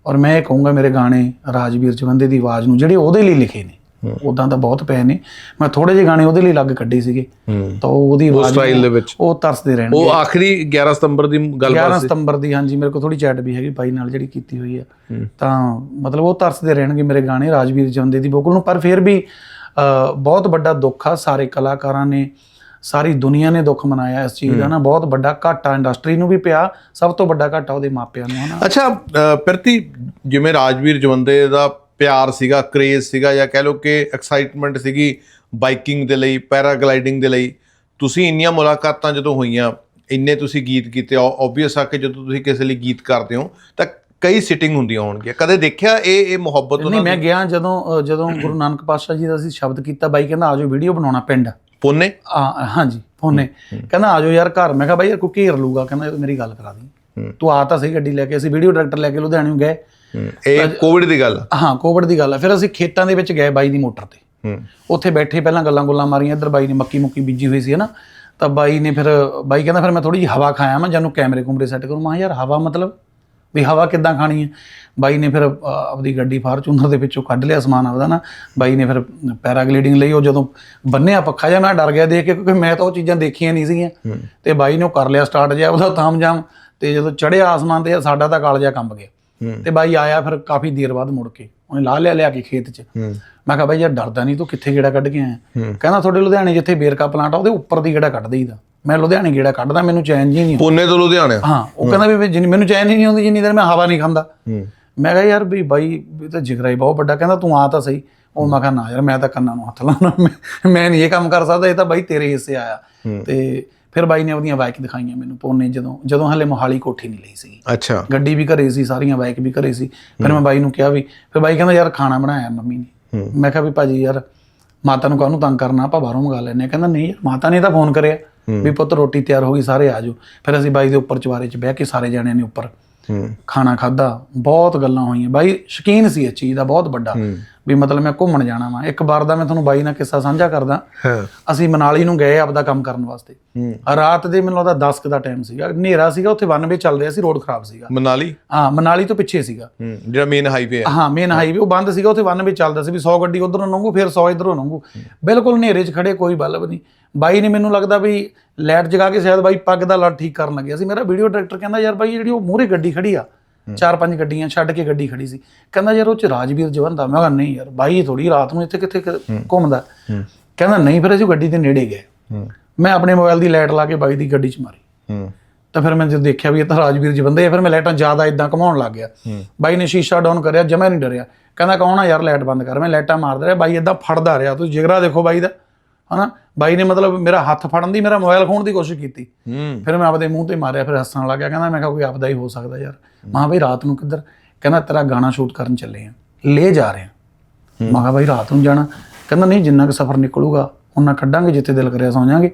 ਔਰ ਮੈਂ ਇਹ ਕਹੂੰਗਾ ਮੇਰੇ ਗਾਣੇ ਰਾਜਵੀਰ ਜਵੰਦੇ ਦੀ ਆਵਾਜ਼ ਨੂੰ ਜਿਹੜੇ ਉਹਦੇ ਲਈ ਲਿਖੇ ਨੇ ਉਦਾਂ ਤਾਂ ਬਹੁਤ ਪਏ ਨੇ। ਮੈਂ ਥੋੜੇ ਜਿਹੇ ਗਾਣੇ ਉਹਦੇ ਲਈ ਲੱਗ ਕੱਢੇ ਸੀਗੇ। ਤਾਂ ਉਹ ਉਹਦੀ ਆਵਾਜ਼ ਸਟਾਈਲ ਦੇ ਵਿੱਚ। ਉਹ ਤਰਸਦੇ ਰਹਿਣਗੇ। ਉਹ ਆਖਰੀ 11 ਸਤੰਬਰ ਦੀ 11 ਗੱਲਬਾਤ ਸੀ। ਸਤੰਬਰ ਦੀ ਹਾਂਜੀ ਮੇਰੇ ਕੋਲ ਥੋੜੀ ਚੈਟ ਵੀ ਹੈਗੀ ਬਾਈ ਨਾਲ ਜਿਹੜੀ ਕੀਤੀ ਹੋਈ ਆ। ਤਾਂ ਮਤਲਬ ਉਹ ਤਰਸਦੇ ਰਹਿਣਗੇ ਮੇਰੇ ਗਾਣੇ ਰਾਜਵੀਰ ਜਵੰਦੇ ਦੀ ਬੋਕਲ ਨੂੰ। ਪਰ ਫਿਰ ਵੀ ਬਹੁਤ ਵੱਡਾ ਦੁੱਖ ਆ ਸਾਰੇ ਕਲਾਕਾਰਾਂ ਨੇ ਸਾਰੀ ਦੁਨੀਆ ਨੇ ਦੁੱਖ ਮਨਾਇਆ ਇਸ ਚੀਜ਼ ਦਾ ਨਾ ਬਹੁਤ ਵੱਡਾ ਘਾਟਾ ਇੰਡਸਟਰੀ ਨੂੰ ਵੀ ਪਿਆ ਸਭ ਤੋਂ ਵੱਡਾ ਘਾਟਾ ਉਹਦੇ ਮਾਪਿਆਂ ਨੂੰ ਹਨਾ ਅੱਛਾ ਪ੍ਰਤੀ ਜਿਵੇਂ ਰਾਜਵੀਰ ਜਵੰਦੇ ਦਾ ਪਿਆਰ ਸੀਗਾ ਕ੍ਰੇਜ਼ ਸੀਗਾ ਜਾਂ ਕਹਿ ਲਓ ਕਿ ਐਕਸਾਈਟਮੈਂਟ ਸੀਗੀ ਬਾਈਕਿੰਗ ਦੇ ਲਈ ਪੈਰਾਗਲਾਈਡਿੰਗ ਦੇ ਲਈ ਤੁਸੀਂ ਇੰਨੀਆਂ ਮੁਲਾਕਾਤਾਂ ਜਦੋਂ ਹੋਈਆਂ ਇੰਨੇ ਤੁਸੀਂ ਗੀਤ ਕੀਤੇ ਆਬਵੀਅਸ ਆ ਕਿ ਜਦੋਂ ਤੁਸੀਂ ਕਿਸੇ ਲਈ ਗੀਤ ਕਰਦੇ ਹੋ ਤਾਂ ਕਈ ਸਿਟਿੰਗ ਹੁੰਦੀਆਂ ਹੋਣਗੀਆਂ। ਕਦੇ ਦੇਖਿਆ ਇਹ ਇਹ ਮੁਹੱਬਤ ਨਹੀਂ ਉਹਨਾਂ ਮੈਂ ਗਿਆ ਜਦੋਂ ਜਦੋਂ ਗੁਰੂ ਨਾਨਕ ਪਾਤਸ਼ਾਹ ਜੀ ਦਾ ਅਸੀਂ ਸ਼ਬਦ ਕੀਤਾ ਬਾਈ ਕਹਿੰਦਾ ਆਜੋ ਵੀਡੀਓ ਬਣਾਉਣਾ ਪਿੰਡ। ਪੋਨੇ? ਆ ਹਾਂਜੀ ਫੋਨੇ ਕਹਿੰਦਾ ਆਜੋ ਯਾਰ ਘਰ। ਮੈਂ ਕਿਹਾ ਬਾਈ ਯਾਰ ਕੋਈ ਘੇਰ ਲੂਗਾ ਕਹਿੰਦਾ ਮੇਰੀ ਗੱਲ ਕਰਾ ਦੀ। ਹੂੰ। ਤੂੰ ਆ ਤਾਂ ਸਹੀ ਗੱਡੀ ਲੈ ਕੇ ਅਸੀਂ ਵੀਡੀਓ ਡਾਇਰੈਕਟਰ ਲੈ ਕੇ ਲੁਧਿਆਣੇ ਨੂੰ ਗਏ ਇਹ ਕੋਵਿਡ ਦੀ ਗੱਲ। ਹਾਂ ਕੋਵਿਡ ਦੀ ਗੱਲ ਹੈ ਫਿਰ ਅਸੀਂ ਖੇਤਾਂ ਦੇ ਵਿੱਚ ਗਏ ਬਾਈ ਦੀ ਮੋਟਰ ਤੇ। ਹੂੰ। ਉੱਥੇ ਬੈਠੇ ਪਹਿਲਾਂ ਗੱਲਾਂ ਗੁੱਲਾਂ ਮਾਰੀਆਂ ਇੱਧਰ ਬਾਈ ਨੇ ਮੱਕੀ ਮੁੱਕੀ ਬੀਜੀ ਹੋਈ ਸੀ ਹਨਾ? ਤਾਂ ਬਾਈ ਨੇ ਫਿਰ ਬਾਈ ਕਹਿੰਦਾ ਫਿਰ ਮੈਂ ਥੋੜੀ ਜਿਹੀ ਹਵਾ ਖਾਇਆ ਮੈਂ ਜਾਨੂੰ ਕੈਮਰੇ ਕੁਮਰੇ ਸੈੱਟ ਕਰੂੰ? ਮੈਂ ਯਾਰ ਹਵਾ ਮਤਲਬ ਵੀ ਹਵਾ ਕਿੱਦਾਂ ਖਾਣੀ ਹੈ? ਬਾਈ ਨੇ ਫਿਰ ਆਪਦੀ ਗੱਡੀ ਫਾਰਚੂਨਰ ਦੇ ਵਿੱਚੋਂ ਕੱਢ ਲਿਆ ਸਮਾਨ ਆਪਦਾ ਨਾ। ਬਾਈ ਨੇ ਫਿਰ ਪੈਰਾਗਲਾਈਡਿੰਗ ਲਈ ਉਹ ਜਦੋਂ ਬੰਨਿਆ ਪੱਖਾ ਜਾਂ ਮੈਂ ਡਰ ਗਿਆ ਦੇਖ ਕੇ ਕਿਉਂਕਿ ਮੈਂ ਤਾਂ ਉਹ ਚੀਜ਼ਾਂ ਦੇਖੀਆਂ ਨਹੀਂ ਸੀਗੀਆਂ। ਤੇ ਬਾਈ ਨੇ ਉਹ ਕਰ ਲਿਆ ਸਟਾਰਟ ਜਿਹਾ ਉਹਦਾ ਤਾਮਜਾਮ ਤੇ ਜਦੋਂ ਚੜਿਆ ਆਸਮਾਨ ਤੇ ਸਾਡਾ ਤਾਂ ਕਾਲਜਾ ਕੰਬ ਗਿਆ। ਤੇ ਬਾਈ ਆਇਆ ਫਿਰ ਕਾਫੀ ਦੇਰ ਬਾਅਦ ਮੁੜ ਕੇ। ਉਹਨੇ ਲਾ ਲਿਆ ਲਿਆ ਕੇ ਖੇਤ 'ਚ। ਮੈਂ ਕਿਹਾ ਬਾਈ ਯਾਰ ਡਰਦਾ ਨਹੀਂ ਤੂੰ ਕਿੱਥੇ ਗੇੜਾ ਕੱਢ ਕੇ ਆਇਆ। ਕਹਿੰਦਾ ਤੁਹਾਡੇ ਲੁਧਿਆਣੇ ਜਿੱਥੇ ਬੇਰਕਾ ਪਲਾਂਟ ਆ ਉਹਦੇ ਉੱਪਰ ਦੀ ਗੇੜਾ ਕੱਢ ਦੇਈਦਾ। ਮੈਂ ਲੁਧਿਆਣੇ ਗੇੜਾ ਕੱਢਦਾ ਮੈਨੂੰ ਚੈਨ ਜੀ ਨਹੀਂ ਪੋਨੇ ਤੋਂ ਲੁਧਿਆਣਾ? ਹਾਂ ਉਹ ਕਹਿੰਦਾ ਵੀ ਜਿੰਨੀ ਮੈਨੂੰ ਚੈਨ ਹੀ ਨਹੀਂ ਆਉਂਦੀ ਜਿੰਨੀ ਦੇਰ ਮੈਂ ਹਵਾ ਨਹੀਂ ਖਾਂਦਾ। ਮੈਂ ਕਿਹਾ ਯਾਰ ਵੀ ਬਾਈ ਇਹ ਤਾਂ ਜਿਗਰਾ ਹੀ ਬਹੁਤ ਵੱਡਾ ਕਹਿੰਦਾ ਤੂੰ ਆ ਤਾਂ ਸਹੀ। ਉਹ ਮੈਂ ਕਿਹਾ ਨਾ ਯਾਰ ਮੈਂ ਤਾਂ ਕੰਨਾਂ ਨੂੰ ਹੱਥ ਲਾਉਣਾ ਮੈਂ- ਨਹੀਂ ਇਹ ਕੰਮ ਕਰ ਸਕਦਾ ਇਹ ਤਾਂ ਬਾਈ ਤੇਰੇ ਹਿੱਸੇ ਆਇਆ। ਤੇ ਫਿਰ ਬਾਈ ਨੇ ਉਹਦੀਆਂ ਬਾਈਕ ਦਿਖਾਈਆਂ ਮੈਨੂੰ ਪੋਨੇ ਜਦੋਂ ਜਦੋਂ ਹਲੇ ਮੋਹਾਲੀ ਕੋਠੀ ਨਹੀਂ ਲਈ ਸੀ ਅੱਛਾ। ਗੱਡੀ ਵੀ ਘਰੇ ਸੀ ਸਾਰੀਆਂ ਬਾਈਕ ਵੀ ਘਰੇ ਸੀ। ਫਿਰ ਮੈਂ ਬਾਈ ਨੂੰ ਕਿਹਾ ਵੀ ਫਿਰ ਬਾਈ ਕਹਿੰਦਾ ਯਾਰ ਖਾਣਾ ਬਣਾਇਆ ਮੰਮੀ ਨੇ। ਮੈਂ ਕਿਹਾ ਵੀ ਭਾਜੀ ਯਾਰ ਮਾਤਾ ਨੂੰ ਕਾਹਨੂੰ ਤੰਗ ਕਰਨਾ ਆਪਾਂ ਬਾਹਰੋਂ ਮੰਗਾ ਲੈਨੇ ਕਹਿੰਦਾ ਨਹੀਂ ਯਾਰ ਮਾਤਾ ਨੇ ਤਾਂ ਫੋਨ ਕਰਿਆ। ਵੀ ਪੁੱਤ ਰੋਟੀ ਤਿਆਰ ਹੋ ਗਈ ਸਾਰੇ ਆ ਜਾਓ। ਫਿਰ ਅਸੀਂ ਬਾਈ ਦੇ ਉੱਪਰ ਚਵਾਰੇ 'ਚ ਬਹਿ ਕੇ ਸਾਰੇ ਜਣਿਆਂ ਨੇ ਉੱਪਰ ਖਾਣਾ ਖਾਦਾ ਬਹੁਤ ਗੱਲਾਂ ਹੋਈਆਂ। ਬਾਈ ਸ਼ਕੀਨ ਸੀ ਇਸ ਚੀਜ਼ ਦਾ ਬਹੁਤ ਵੱਡਾ। ਵੀ ਮਤਲਬ ਮੈਂ ਘੁੰਮਣ ਜਾਣਾ ਵਾਂ। ਇੱਕ ਵਾਰ ਦਾ ਮੈਂ ਤੁਹਾਨੂੰ ਬਾਈ ਨਾਲ ਕਿੱਸਾ ਸਾਂਝਾ ਕਰਦਾ। ਹਾਂ। ਅਸੀਂ ਮਨਾਲੀ ਨੂੰ ਗਏ ਆਪਦਾ ਕੰਮ ਕਰਨ ਵਾਸਤੇ। ਹੂੰ। ਰਾਤ ਦੇ ਮੈਨੂੰ ਲੱਗਦਾ 10 ਕੁ ਦਾ ਟਾਈਮ ਸੀਗਾ। ਹਨੇਰਾ ਸੀਗਾ ਉੱਥੇ ਵਨ ਵੇ ਚੱਲ ਰਿਹਾ ਸੀ ਰੋਡ ਖਰਾਬ ਸੀਗਾ। ਮਨਾਲੀ? ਹਾਂ ਮਨਾਲੀ ਤੋਂ ਪਿੱਛੇ ਸੀਗਾ। ਹੂੰ ਜਿਹੜਾ ਮੇਨ ਹਾਈਵੇ ਆ। ਹਾਂ ਮੇਨ ਹਾਈਵੇ ਉਹ ਬੰਦ ਸੀਗਾ ਉੱਥੇ ਵਨ ਵੇ ਚੱਲਦਾ ਸੀ ਵੀ 100 ਗੱਡੀ ਉਧਰੋਂ ਲੰਘੂ ਫਿਰ 100 ਇਧਰੋਂ ਲੰਘੂ। ਬਿਲਕੁਲ ਹਨੇਰੇ 'ਚ ਖੜੇ ਕੋਈ ਬਲਬ ਨਹੀਂ। ਬਾਈ ਨੇ ਮੈਨੂੰ ਲੱਗਦਾ ਵੀ ਲਾਈਟ ਜਗਾ ਕੇ ਸ਼ਾਇਦ ਬਾਈ ਪੱਗ ਦਾ ਲੜ ਠੀਕ ਕਰਨ ਲੱਗਿਆ ਸੀ। ਮੇਰਾ ਵੀਡੀਓ ਡਾਇਰੈਕਟਰ ਕਹਿੰਦਾ ਯਾਰ ਬਾਈ ਜਿਹੜੀ ਉਹ ਮੂਹਰੇ ਗੱਡੀ ਖੜੀ ਆ ਚਾਰ ਪੰਜ ਗੱਡੀਆਂ ਛੱਡ ਕੇ ਗੱਡੀ ਖੜੀ ਸੀ। ਕਹਿੰਦਾ ਯਾਰ ਉਹ ਚ ਰਾਜਵੀਰ ਜਵੰਦਾ ਮੈਂ ਕਿਹਾ ਨਹੀਂ ਯਾਰ ਬਾਈ ਥੋੜੀ ਰਾਤ ਨੂੰ ਇੱਥੇ ਕਿੱਥੇ ਘੁੰਮਦਾ। ਕਹਿੰਦਾ ਨਹੀਂ ਫਿਰ ਅਸੀਂ ਗੱਡੀ ਦੇ ਨੇੜੇ ਗਏ। ਮੈਂ ਆਪਣੇ ਮੋਬਾਈਲ ਦੀ ਲਾਈਟ ਲਾ ਕੇ ਬਾਈ ਦੀ ਗੱਡੀ 'ਚ ਮਾਰੀ। ਤਾਂ ਫਿਰ ਮੈਂ ਜਦੋਂ ਦੇਖਿਆ ਵੀ ਇਹ ਤਾਂ ਰਾਜਵੀਰ ਜੀ ਬੰਦੇ ਆ ਫਿਰ ਮੈਂ ਲਾਈਟਾਂ ਜ਼ਿਆਦਾ ਇਦਾਂ ਘਮਾਉਣ ਲੱਗ ਗਿਆ। ਬਾਈ ਨੇ ਸ਼ੀਸ਼ਾ ਡਾਊਨ ਕਰਿਆ ਜਮਾ ਨਹੀਂ ਡਰਿਆ। ਕਹਿੰਦਾ ਕੌਣ ਆ ਯਾਰ ਲਾਈਟ ਬੰਦ ਕਰ। ਮੈਂ ਲਾਈਟਾਂ ਮਾਰਦਾ ਰਿਹਾ। ਬਾਈ ਇਦਾਂ ਫੜਦਾ ਰਿਹਾ। ਤੁਸੀਂ ਜਿਗਰਾ ਦੇਖੋ ਬਾਈ ਦਾ। ਹਨਾ? ਬਾਈ ਨੇ ਮਤਲਬ ਮੇਰਾ ਹੱਥ ਫੜਨ ਦੀ ਮੇਰਾ ਮੋਬਾਈਲ ਖੋਣ ਦੀ ਕੋਸ਼ਿਸ਼ ਕੀਤੀ। ਫਿਰ ਮੈਂ ਆਪਦੇ ਮੂੰਹ ਤੇ ਮਾਰਿਆ ਫਿਰ ਹੱਸਣ ਲੱਗ ਗਿਆ। ਕਹਿੰਦਾ ਮੈਂ ਕਿਹਾ ਕੋਈ ਆਪਦਾ ਹੀ ਹੋ ਸਕਦਾ ਯਾਰ। ਮਾਂ ਬਈ ਰਾਤ ਨੂੰ ਕਿੱਧਰ? ਕਹਿੰਦਾ ਤੇਰਾ ਗਾਣਾ ਸ਼ੂਟ ਕਰਨ ਚੱਲੇ ਆ। ਲੈ ਜਾ ਰਹੇ ਆ। ਮੈਂ ਕਿਹਾ ਬਾਈ ਰਾਤ ਨੂੰ ਜਾਣਾ। ਕਹਿੰਦਾ ਨਹੀਂ ਜਿੰਨਾ ਕੁ ਸਫ਼ਰ ਨਿਕਲੂਗਾ ਉਹਨਾਂ ਕੱਢਾਂਗੇ ਜਿੱਥੇ ਦਿਲ ਕਰਿਆ ਸੌਂ ਜਾਾਂਗੇ